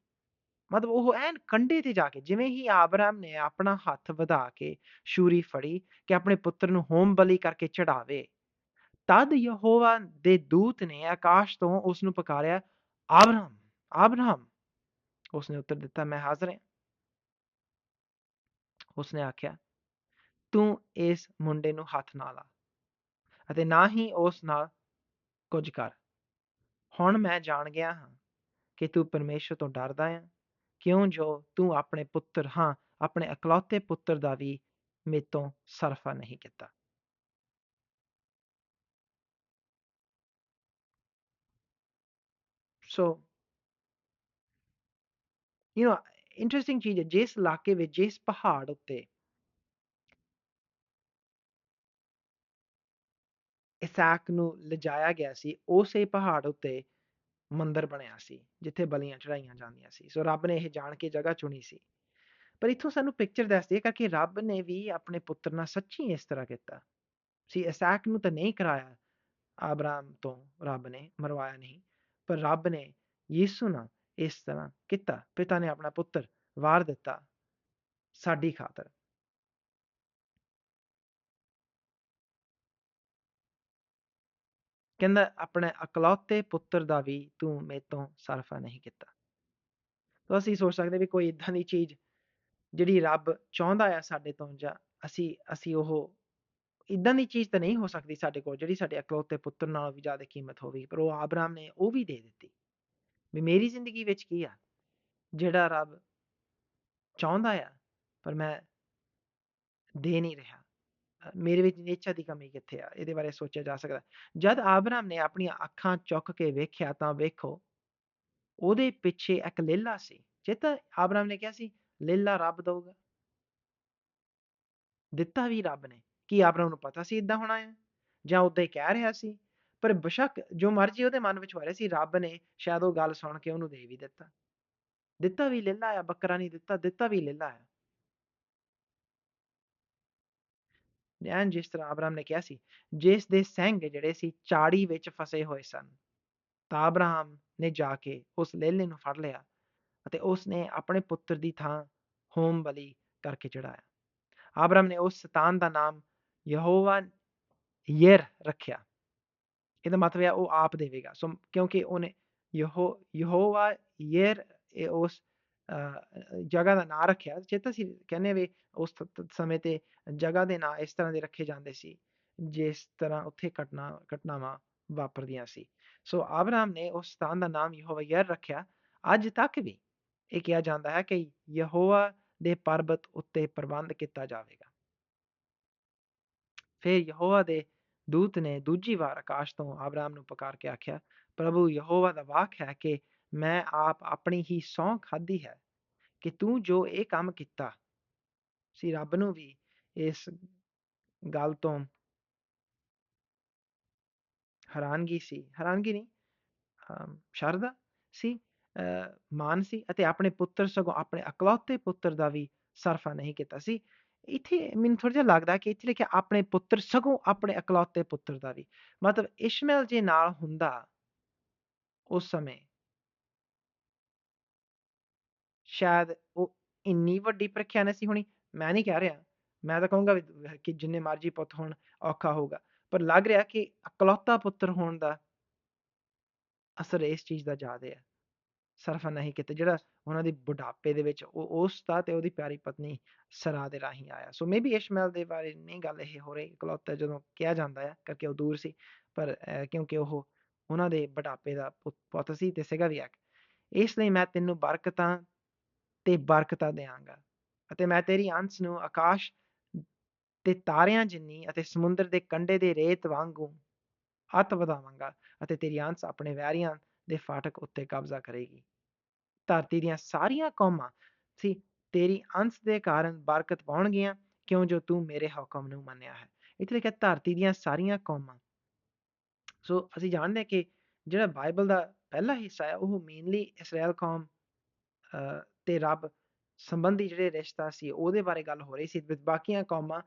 ਮਤਲਬ ਉਹ ਐਨ ਕੰਡੇ ਤੇ ਜਾ ਕੇ, ਜਿਵੇਂ ਹੀ ਆਬਰਾਮ ਨੇ ਆਪਣਾ ਹੱਥ ਵਧਾ ਕੇ ਛੁਰੀ ਫੜੀ, ਕਿ ਆਪਣੇ ਪੁੱਤਰ ਨੂੰ ਹੋਮ ਬਲੀ ਕਰਕੇ ਚੜਾਵੇ ਤਦ ਯਹੋਵਾ ਦੇ ਦੂਤ ਨੇ ਆਕਾਸ਼ ਤੋਂ ਉਸ ਨੂੰ ਪੁਕਾਰਿਆ ਆਬਰਾਮ ਆਬਰਾਮ। ਉਸਨੇ ਉੱਤਰ ਦਿੱਤਾ, ਮੈਂ ਹਾਜ਼ਰ ਹਾਂ। ਉਸਨੇ ਆਖਿਆ, ਤੂੰ ਇਸ ਮੁੰਡੇ ਨੂੰ ਹੱਥ ਨਾ ਲਾ ਅਤੇ ਨਾ ਹੀ ਉਸ ਨਾਲ ਕੁਝ ਕਰ। ਹੁਣ ਮੈਂ ਜਾਣ ਗਿਆ ਹਾਂ ਕਿ ਤੂੰ ਪਰਮੇਸ਼ਰ ਤੋਂ ਡਰਦਾ ਹੈ। ਕਿਉਂ ਜੋ ਤੂੰ ਆਪਣੇ ਪੁੱਤਰ, ਹਾਂ, ਆਪਣੇ ਇਕਲੌਤੇ ਪੁੱਤਰ ਦਾ ਵੀ ਮੇਤੋਂ ਸਰਫਾ ਨਹੀਂ ਕੀਤਾ? ਸੋ ਯੂ نو ਇੰਟਰਸਟਿੰਗ ਚੀਜ਼ ਹੈ ਜਿਸ ਇਲਾਕੇ ਵਿੱਚ ਜਿਸ ਪਹਾੜ ਉੱਤੇ ਇਸਾਕ ਨੂੰ ਲਿਜਾਇਆ ਗਿਆ ਸੀ ਉਸੇ ਪਹਾੜ ਉੱਤੇ ਮੰਦਰ ਬਣਿਆ ਸੀ ਜਿੱਥੇ ਬਲੀਆਂ ਚੜਾਈਆਂ ਜਾਂਦੀਆਂ ਸੀ ਸੋ ਰੱਬ ਨੇ ਇਹ ਜਾਣ ਕੇ ਜਗ੍ਹਾ ਚੁਣੀ ਸੀ ਪਰ ਇਥੋਂ ਸਾਨੂੰ ਪਿਕਚਰ ਦੱਸਦੀ ਹੈ ਕਿ ਰੱਬ ਨੇ ਵੀ ਆਪਣੇ ਪੁੱਤਰ ਨਾਲ ਸੱਚੀ ਇਸ ਤਰ੍ਹਾਂ ਕੀਤਾ ਸੀ ਇਸਾਕ ਨੂੰ ਤਾਂ ਨਹੀਂ ਕਰਾਇਆ ਆਬਰਾਮ ਤੋਂ ਰੱਬ ਨੇ ਮਰਵਾਇਆ ਨਹੀਂ ਪਰ ਰੱਬ ਨੇ ਯੀਸੂ ਨਾਲ ਇਸ ਤਰ੍ਹਾਂ ਕੀਤਾ, ਪਿਤਾ ਨੇ ਆਪਣਾ ਪੁੱਤਰ ਵਾਰ ਦਿੱਤਾ ਸਾਡੀ ਖਾਤਰ। ਕਹਿੰਦਾ, ਆਪਣੇ ਅਕਲੌਤੇ ਪੁੱਤਰ ਦਾ ਵੀ ਤੂੰ ਮੇਤੋਂ ਸਰਫਾ ਨਹੀਂ ਕੀਤਾ। ਤਾਂ ਅਸੀਂ ਸੋਚ ਸਕਦੇ ਵੀ ਕੋਈ ਇਦਾਂ ਦੀ ਚੀਜ਼ ਜਿਹੜੀ ਰੱਬ ਚਾਹੁੰਦਾ ਆ ਸਾਡੇ ਤੋਂ ਜਾਂ ਅਸੀਂ ਅਸੀਂ ਉਹ ਇਦਾਂ ਦੀ ਚੀਜ਼ ਤਾਂ ਨਹੀਂ ਹੋ ਸਕਦੀ ਸਾਡੇ ਕੋਲ, ਜਿਹੜੀ ਸਾਡੇ ਇਕਲੌਤੇ ਪੁੱਤਰ ਨਾਲੋਂ ਵੀ ਜ਼ਿਆਦਾ ਕੀਮਤ ਹੋਵੇ, ਪਰ ਉਹ ਆਬਰਾਮ ਨੇ ਉਹ ਵੀ ਦੇ ਦਿੱਤੀ। ਵੀ ਮੇਰੀ ਜ਼ਿੰਦਗੀ ਵਿੱਚ ਕੀ ਆ? ਜਿਹੜਾ ਰੱਬ ਚਾਹੁੰਦਾ ਆ, ਪਰ ਮੈਂ ਦੇ ਨਹੀਂ ਰਿਹਾ। ਮੇਰੇ ਵਿੱਚ ਨੇਚਾ ਦੀ ਕਮੀ ਕਿੱਥੇ ਆ? ਇਹਦੇ ਬਾਰੇ ਸੋਚਿਆ ਜਾ ਸਕਦਾ। ਜਦ ਆਬਰਾਮ ਨੇ ਆਪਣੀਆਂ ਅੱਖਾਂ ਚੁੱਕ ਕੇ ਵੇਖਿਆ ਤਾਂ ਵੇਖੋ, ਉਹਦੇ ਪਿੱਛੇ ਇੱਕ ਲੇਲਾ ਸੀ। ਜਿੱਤ ਆਬਰਾਮ ਨੇ ਕਿਹਾ ਸੀ, ਲੇਲਾ ਰੱਬ ਦਊਗਾ। ਦਿੱਤਾ ਵੀ ਰੱਬ ਨੇ। ਕੀ ਆਬਰਾਮ ਨੂੰ ਪਤਾ ਸੀ ਇਦਾਂ ਹੋਣਾ ਹੈ ਜਾਂ ਉਦਾਂ ਹੀ ਕਹਿ ਰਿਹਾ ਸੀ, ਪਰ ਬਸ਼ੱਕ ਜੋ ਮਰਜ਼ੀ ਉਹਦੇ ਮਨ ਵਿੱਚ ਹੋ ਰਿਹਾ ਸੀ, ਰੱਬ ਨੇ ਸ਼ਾਇਦ ਉਹ ਗੱਲ ਸੁਣ ਕੇ ਉਹਨੂੰ ਦੇ ਵੀ ਦਿੱਤਾ। ਦਿੱਤਾ ਵੀ ਲੇਲਾ ਆ, ਬੱਕਰਾ ਨਹੀਂ ਦਿੱਤਾ ਦਿੱਤਾ ਵੀ ਲੇਲਾ ਆ। ਐਨ ਜਿਸ ਤਰ੍ਹਾਂ ਆਬਰਾਮ ਨੇ ਕਿਹਾ ਸੀ, ਜਿਸ ਦੇ ਸਿੰਘ ਜਿਹੜੇ ਸੀ ਚਾੜੀ ਵਿੱਚ ਫਸੇ ਹੋਏ ਸਨ, ਤਾਂ ਆਬਰਾਮ ਨੇ ਜਾ ਕੇ ਉਸ ਲੇਲੇ ਨੂੰ ਫੜ ਲਿਆ ਅਤੇ ਉਸ ਨੇ ਆਪਣੇ ਪੁੱਤਰ ਦੀ ਥਾਂ ਹੋਮ ਬਲੀ ਕਰਕੇ ਚੜਾਇਆ ਅਬਰਾਮ ਨੇ ਉਸ ਸਤਾਨ ਦਾ ਨਾਮ ਯਹੋਵਾ ਯਰ ਰੱਖਿਆ ਇਹਦਾ ਮਤਲਬ ਹੈ ਉਹ ਆਪ ਦੇਵੇਗਾ ਸੋ ਕਿਉਂਕਿ ਉਹਨੇ ਯਹੋ ਯਹੋਵਾ ਯਰ ਉਸ ਜਗ੍ਹਾ ਦਾ ਨਾਂ ਰੱਖਿਆ ਚੇਤਾ ਸੀ ਕਹਿੰਦੇ ਵੀ ਉਸ ਸਮੇਂ ਤੇ ਜਗ੍ਹਾ ਦੇ ਨਾਂ ਇਸ ਤਰ੍ਹਾਂ ਦੇ ਰੱਖੇ ਜਾਂਦੇ ਸੀ ਜਿਸ ਤਰ੍ਹਾਂ ਉੱਥੇ ਘਟਨਾ ਘਟਨਾਵਾਂ ਵਾਪਰਦੀਆਂ ਸੀ ਸੋ ਆਬਰਾਮ ਨੇ ਉਸ ਸਥਾਨ ਦਾ ਨਾਮ ਯਹੋਵਾ ਯਰ ਰੱਖਿਆ ਅੱਜ ਤੱਕ ਵੀ ਇਹ ਕਿਹਾ ਜਾਂਦਾ ਹੈ ਕਿ ਯਹੋਵਾ ਦੇ ਪਰਬਤ ਉੱਤੇ ਪ੍ਰਬੰਧ ਕੀਤਾ ਜਾਵੇਗਾ ਫਿਰ ਯਹੋਵਾ ਦੇ ਦੂਤ ਨੇ ਦੂਜੀ ਵਾਰ ਆਕਾਸ਼ ਤੋਂ ਆਬਰਾਮ ਨੂੰ ਪੁਕਾਰ ਕੇ ਆਖਿਆ, ਪ੍ਰਭੂ, ਯਹੋਵਾ ਦਾ ਵਾਕ ਹੈ ਕਿ ਮੈਂ ਆਪ ਆਪਣੀ ਹੀ ਸਹੁੰ ਖਾਧੀ ਹੈ ਕਿ ਤੂੰ ਜੋ ਇਹ ਕੰਮ ਕੀਤਾ ਸੀ, ਰੱਬ ਨੂੰ ਵੀ ਇਸ ਗੱਲ ਤੋਂ ਹੈਰਾਨਗੀ ਸੀ। ਹੈਰਾਨਗੀ ਨਹੀਂ ਸ਼ਰਧਾ ਸੀ ਮਾਨ ਸੀ ਅਤੇ ਆਪਣੇ ਪੁੱਤਰ ਸਗੋਂ ਆਪਣੇ ਅਕਲੌਤੇ ਪੁੱਤਰ ਦਾ ਵੀ ਸਰਫਾ ਨਹੀਂ ਕੀਤਾ ਸੀ। ਇੱਥੇ ਮੈਨੂੰ ਥੋੜਾ ਜਿਹਾ ਲੱਗਦਾ ਕਿ ਇੱਥੇ ਲਿਖਿਆ ਆਪਣੇ ਪੁੱਤਰ ਸਗੋਂ ਆਪਣੇ ਇਕਲੌਤੇ ਪੁੱਤਰ ਦਾ ਵੀ, ਮਤਲਬ ਇਸ਼ਮਾਇਲ ਜੇ ਨਾਲ ਹੁੰਦਾ ਉਸ ਸਮੇਂ ਸ਼ਾਇਦ ਉਹ ਇੰਨੀ ਵੱਡੀ ਪ੍ਰੀਖਿਆ ਨਹੀਂ ਸੀ ਹੋਣੀ, ਮੈਂ ਨਹੀਂ ਕਹਿ ਰਿਹਾ, ਮੈਂ ਤਾਂ ਕਹੂੰਗਾ ਕਿ ਜਿੰਨੇ ਮਰਜ਼ੀ ਪੁੱਤ ਹੋਣ, ਔਖਾ ਹੋਊਗਾ, ਪਰ ਲੱਗ ਰਿਹਾ ਕਿ ਇਕਲੌਤਾ ਪੁੱਤਰ ਹੋਣ ਦਾ ਅਸਰ ਇਸ ਚੀਜ਼ ਦਾ ਜ਼ਿਆਦਾ ਹੈ। ਸਰਫ ਨਹੀਂ ਕੀਤਾ, ਜਿਹੜਾ ਉਹਨਾਂ ਦੀ ਬੁਢਾਪੇ ਦੇ ਵਿੱਚ ਉਹ, ਉਸ ਤੇ ਉਹਦੀ ਪਿਆਰੀ ਪਤਨੀ ਸਰਾ ਦੇ ਰਾਹੀਂ ਆਇਆ। ਸੋ ਮੇਬੀ ਇਸ਼ਮਾਇਲ ਦੇ ਬਾਰੇ ਨਹੀਂ ਗੱਲ ਇਹ ਹੋ ਰਹੀ, ਇਕਲੌਤਾ ਜਦੋਂ ਕਿਹਾ ਜਾਂਦਾ ਹੈ ਕਰਕੇ ਉਹ ਦੂਰ ਸੀ, ਪਰ ਕਿਉਂਕਿ ਉਹ ਉਹਨਾਂ ਦੇ ਬੁਢਾਪੇ ਦਾ ਪੁੱਤ ਸੀ ਤੇ ਸੀਗਾ ਵੀ ਇੱਕ। ਇਸ ਲਈ ਮੈਂ ਤੈਨੂੰ ਬਰਕਤਾਂ ਤੇ ਬਰਕਤਾਂ ਦੇਵਾਂਗਾ ਅਤੇ ਮੈਂ ਤੇਰੀ ਅੰਸ਼ ਨੂੰ ਆਕਾਸ਼ ਤੇ ਤਾਰਿਆਂ ਜਿੰਨੀ ਅਤੇ ਸਮੁੰਦਰ ਦੇ ਕੰਢੇ ਦੇ ਰੇਤ ਵਾਂਗੂ ਹੱਥ ਵਧਾਵਾਂਗਾ ਅਤੇ ਤੇਰੀ ਅੰਸ਼ ਆਪਣੇ ਵੈਰੀਆਂ ਦੇ ਫਾਟਕ ਉੱਤੇ ਕਬਜ਼ਾ ਕਰੇਗੀ। ਧਰਤੀ ਦੀਆਂ ਸਾਰੀਆਂ ਕੌਮਾਂ, ਸੀ, ਤੇਰੀ ਅੰਸ਼ ਦੇ ਕਾਰਨ ਬਰਕਤ ਪਾਉਣਗੀਆਂ, ਕਿਉਂ ਜੋ ਤੂੰ ਮੇਰੇ ਹੁਕਮ ਨੂੰ ਮੰਨਿਆ ਹੈ। ਇੱਥੇ ਲਿਖਿਆ, ਧਰਤੀ ਦੀਆਂ ਸਾਰੀਆਂ ਕੌਮਾਂ। ਸੋ ਅਸੀਂ ਜਾਣਦੇ ਹਾਂ ਕਿ ਜਿਹੜਾ ਬਾਈਬਲ ਦਾ ਪਹਿਲਾ ਹਿੱਸਾ ਹੈ, ਉਹ ਮੇਨਲੀ ਇਸਰਾਇਲ ਕੌਮ ਤੇ ਰੱਬ ਸੰਬੰਧੀ ਜਿਹੜੇ ਰਿਸ਼ਤਾ ਸੀ, ਉਹਦੇ ਬਾਰੇ ਗੱਲ ਹੋ ਰਹੀ ਸੀ ਬਾਕੀਆਂ ਕੌਮਾਂ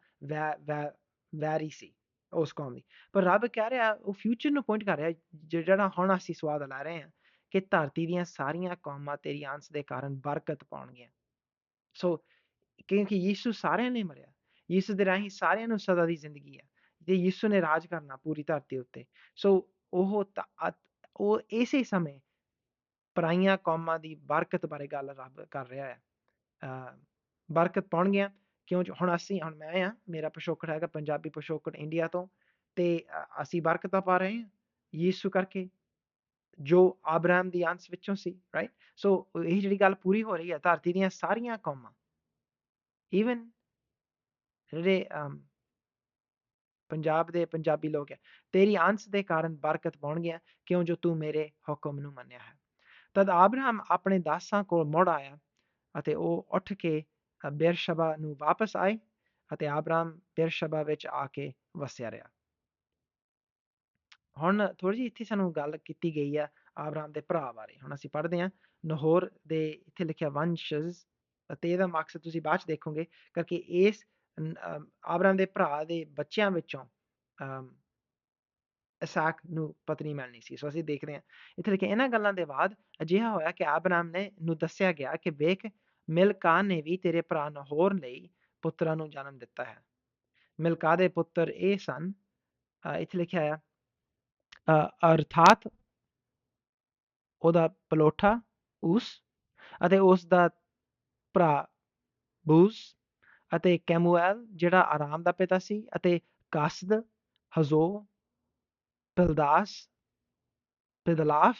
ਵੈਰੀ ਸੀ। ਉਸ ਕੌਮ ਦੀ ਪਰ ਰੱਬ ਕਹਿ ਰਿਹਾ ਉਹ ਫਿਊਚਰ ਨੂੰ ਪੁਆਇੰਟ ਕਰ ਰਿਹਾ ਜਿਹੜਾ ਹੁਣ ਅਸੀਂ ਸਵਾਦ ਲਾ ਰਹੇ ਹਾਂ ਕਿ ਧਰਤੀ ਦੀਆਂ ਸਾਰੀਆਂ ਕੌਮਾਂ ਤੇਰੀ ਆਂਸ ਦੇ ਕਾਰਨ ਬਰਕਤ ਪਾਉਣਗੀਆਂ ਸੋ ਕਿਉਂਕਿ ਯਿਸੂ ਸਾਰਿਆਂ ਨੇ ਮਰਿਆ ਯਿਸੂ ਦੇ ਰਾਹੀਂ ਸਾਰਿਆਂ ਨੂੰ ਸਦਾ ਦੀ ਜ਼ਿੰਦਗੀ ਹੈ ਤੇ ਯਿਸੂ ਨੇ ਰਾਜ ਕਰਨਾ ਪੂਰੀ ਧਰਤੀ ਉੱਤੇ ਸੋ ਉਹ ਉਹ ਇਸੇ ਸਮੇਂ ਪਰਾਈਆਂ ਕੌਮਾਂ ਦੀ ਬਰਕਤ ਬਾਰੇ ਗੱਲ ਰੱਬ ਕਰ ਰਿਹਾ ਹੈ ਬਰਕਤ ਪਾਉਣਗੀਆਂ ਕਿਉਂ ਹੁਣ ਅਸੀਂ, ਹੁਣ ਮੈਂ ਆ, ਮੇਰਾ ਪਿਛੋਕੜ ਹੈਗਾ ਪੰਜਾਬੀ ਪਿਛੋਕੜ ਇੰਡੀਆ ਤੋਂ, ਤੇ ਅਸੀਂ ਬਰਕਤਾਂ ਪਾ ਰਹੇ ਹਾਂ ਯੀਸ਼ੂ ਕਰਕੇ, ਜੋ ਆਬਰਾਮ ਦੀ ਅੰਸ਼ ਵਿੱਚੋਂ ਸੀ ਰਾਈਟ ਸੋ ਇਹ ਜਿਹੜੀ ਗੱਲ ਪੂਰੀ ਹੋ ਰਹੀ ਹੈ, ਧਰਤੀ ਦੀਆਂ ਸਾਰੀਆਂ ਕੌਮਾਂ ਈਵਨ ਜਿਹੜੇ ਪੰਜਾਬ ਦੇ ਪੰਜਾਬੀ ਲੋਕ ਹੈ, ਤੇਰੀ ਅੰਸ਼ ਦੇ ਕਾਰਨ ਬਰਕਤ ਪਾਉਣਗੀਆਂ ਕਿਉਂ ਜੋ ਤੂੰ ਮੇਰੇ ਹੁਕਮ ਨੂੰ ਮੰਨਿਆ ਹੈ? ਤਦ ਆਬਰਾਮ ਆਪਣੇ ਦਾਸਾਂ ਕੋਲ ਮੁੜ ਆਇਆ ਅਤੇ ਉਹ ਉੱਠ ਕੇ ਬੇਰਸ਼ਬਾ ਨੂੰ ਵਾਪਸ ਆਏ ਅਤੇ ਆਬਰਾਮ ਬੇਰਸ਼ਬਾ ਵਿੱਚ ਆ ਕੇ ਵਸਿਆ ਰਿਹਾ ਹੁਣ ਥੋੜੀ ਜਿਹੀ ਇੱਥੇ ਸਾਨੂੰ ਗੱਲ ਕੀਤੀ ਗਈ ਆ ਆਬਰਾਮ ਦੇ ਭਰਾ ਬਾਰੇ ਹੁਣ ਅਸੀਂ ਪੜ੍ਹਦੇ ਹਾਂ ਨਹੋਰ ਦੇ ਇੱਥੇ ਲਿਖਿਆ ਵੰਸ਼ਜ ਅਤੇ ਇਹਦਾ ਮਕਸਦ ਤੁਸੀਂ ਬਾਅਦ ਚ ਦੇਖੋਗੇ ਕਰਕੇ ਇਸ ਆਬਰਾਮ ਦੇ ਭਰਾ ਦੇ ਬੱਚਿਆਂ ਵਿੱਚੋਂ ਇਸਾਕ ਨੂੰ ਪਤਨੀ ਮਿਲਣੀ ਸੀ। ਸੋ ਅਸੀਂ ਦੇਖਦੇ ਹਾਂ। ਇੱਥੇ ਲਿਖਿਆ ਇਹਨਾਂ ਗੱਲਾਂ ਦੇ ਬਾਅਦ ਅਜਿਹਾ ਹੋਇਆ ਕਿ ਆਬਰਾਮ ਨੇ ਨੂੰ ਦੱਸਿਆ ਗਿਆ ਕਿ ਵੇਖ ਮਿਲਕਾ ਨੇ ਵੀ ਤੇਰੇ ਭਰਾ ਨਹੋਰ ਲਈ ਪੁੱਤਰਾਂ ਨੂੰ ਜਨਮ ਦਿੱਤਾ ਹੈ। ਮਿਲਕਾ ਦੇ ਪੁੱਤਰ ਇਹ ਸਨ ਇੱਥੇ ਲਿਖਿਆ ਹੈ ਅਰਥਾਤ ਉਹਦਾ ਪਲੋਠਾ ਉਸ ਅਤੇ ਉਸ ਦਾ ਭਰਾ ਬੂਸ ਅਤੇ ਕੈਮੂਐਲ, ਜਿਹੜਾ ਆਰਾਮ ਦਾ ਪਿਤਾ ਸੀ ਅਤੇ ਕਾਸਦ, ਹਜ਼ੋ, ਪਿਲਦਾਸ, ਪਿਦਲਾਫ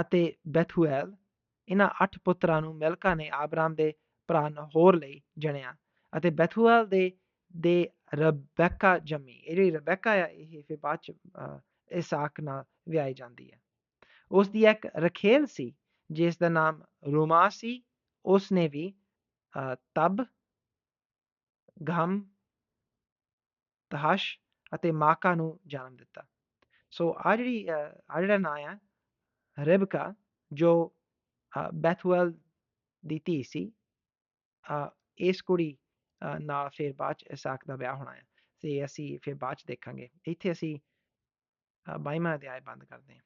ਅਤੇ ਬੈਥੂਐਲ ਇਹਨਾਂ ਅੱਠ ਪੁੱਤਰਾਂ ਨੂੰ ਮਿਲਕਾ ਨੇ ਆਬਰਾਮ ਦੇ ਭਰਾ ਨਹੋਰ ਲਈ ਜਣਿਆ ਅਤੇ ਬੈਥੂਐਲ ਦੇ ਦੇ ਰਬੈਕਾ ਜੰਮੀ। ਇਹ ਜਿਹੜੀ ਰਬੈਕਾ ਆ, ਇਹ ਫਿਰ ਬਾਅਦ ਚ ਇਸਾਕ ਨਾਲ ਵਿਆਹੀ ਜਾਂਦੀ ਹੈ। ਉਸ ਦੀ ਇੱਕ ਰਖੇਲ ਸੀ, ਜਿਸ ਦਾ ਨਾਮ ਰੋਮਾ ਸੀ। ਉਸ ਨੇ ਵੀ ਤਬ, ਗਮ, ਤਹਸ਼ ਅਤੇ ਮਾਕਾ ਨੂੰ ਜਨਮ ਦਿੱਤਾ। ਸੋ ਆ ਜਿਹੜੀ ਆ ਜਿਹੜਾ ਨਾਂ ਆ, ਰਿਬਕਾ, ਜੋ ਬੈਥਵੈਲ ਦੀ ਧੀ ਸੀ ਇਸ ਕੁੜੀ ਨਾਲ ਫਿਰ ਬਾਅਦ ਚ ਇਸਾਕ ਦਾ ਵਿਆਹ ਹੋਣਾ ਹੈ ਤੇ ਅਸੀਂ ਫਿਰ ਬਾਅਦ ਚ ਦੇਖਾਂਗੇ। ਇੱਥੇ ਅਸੀਂ ਬਾਈਮਾ ਅਧਿਆਇ ਬੰਦ ਕਰਦੇ ਹਾਂ।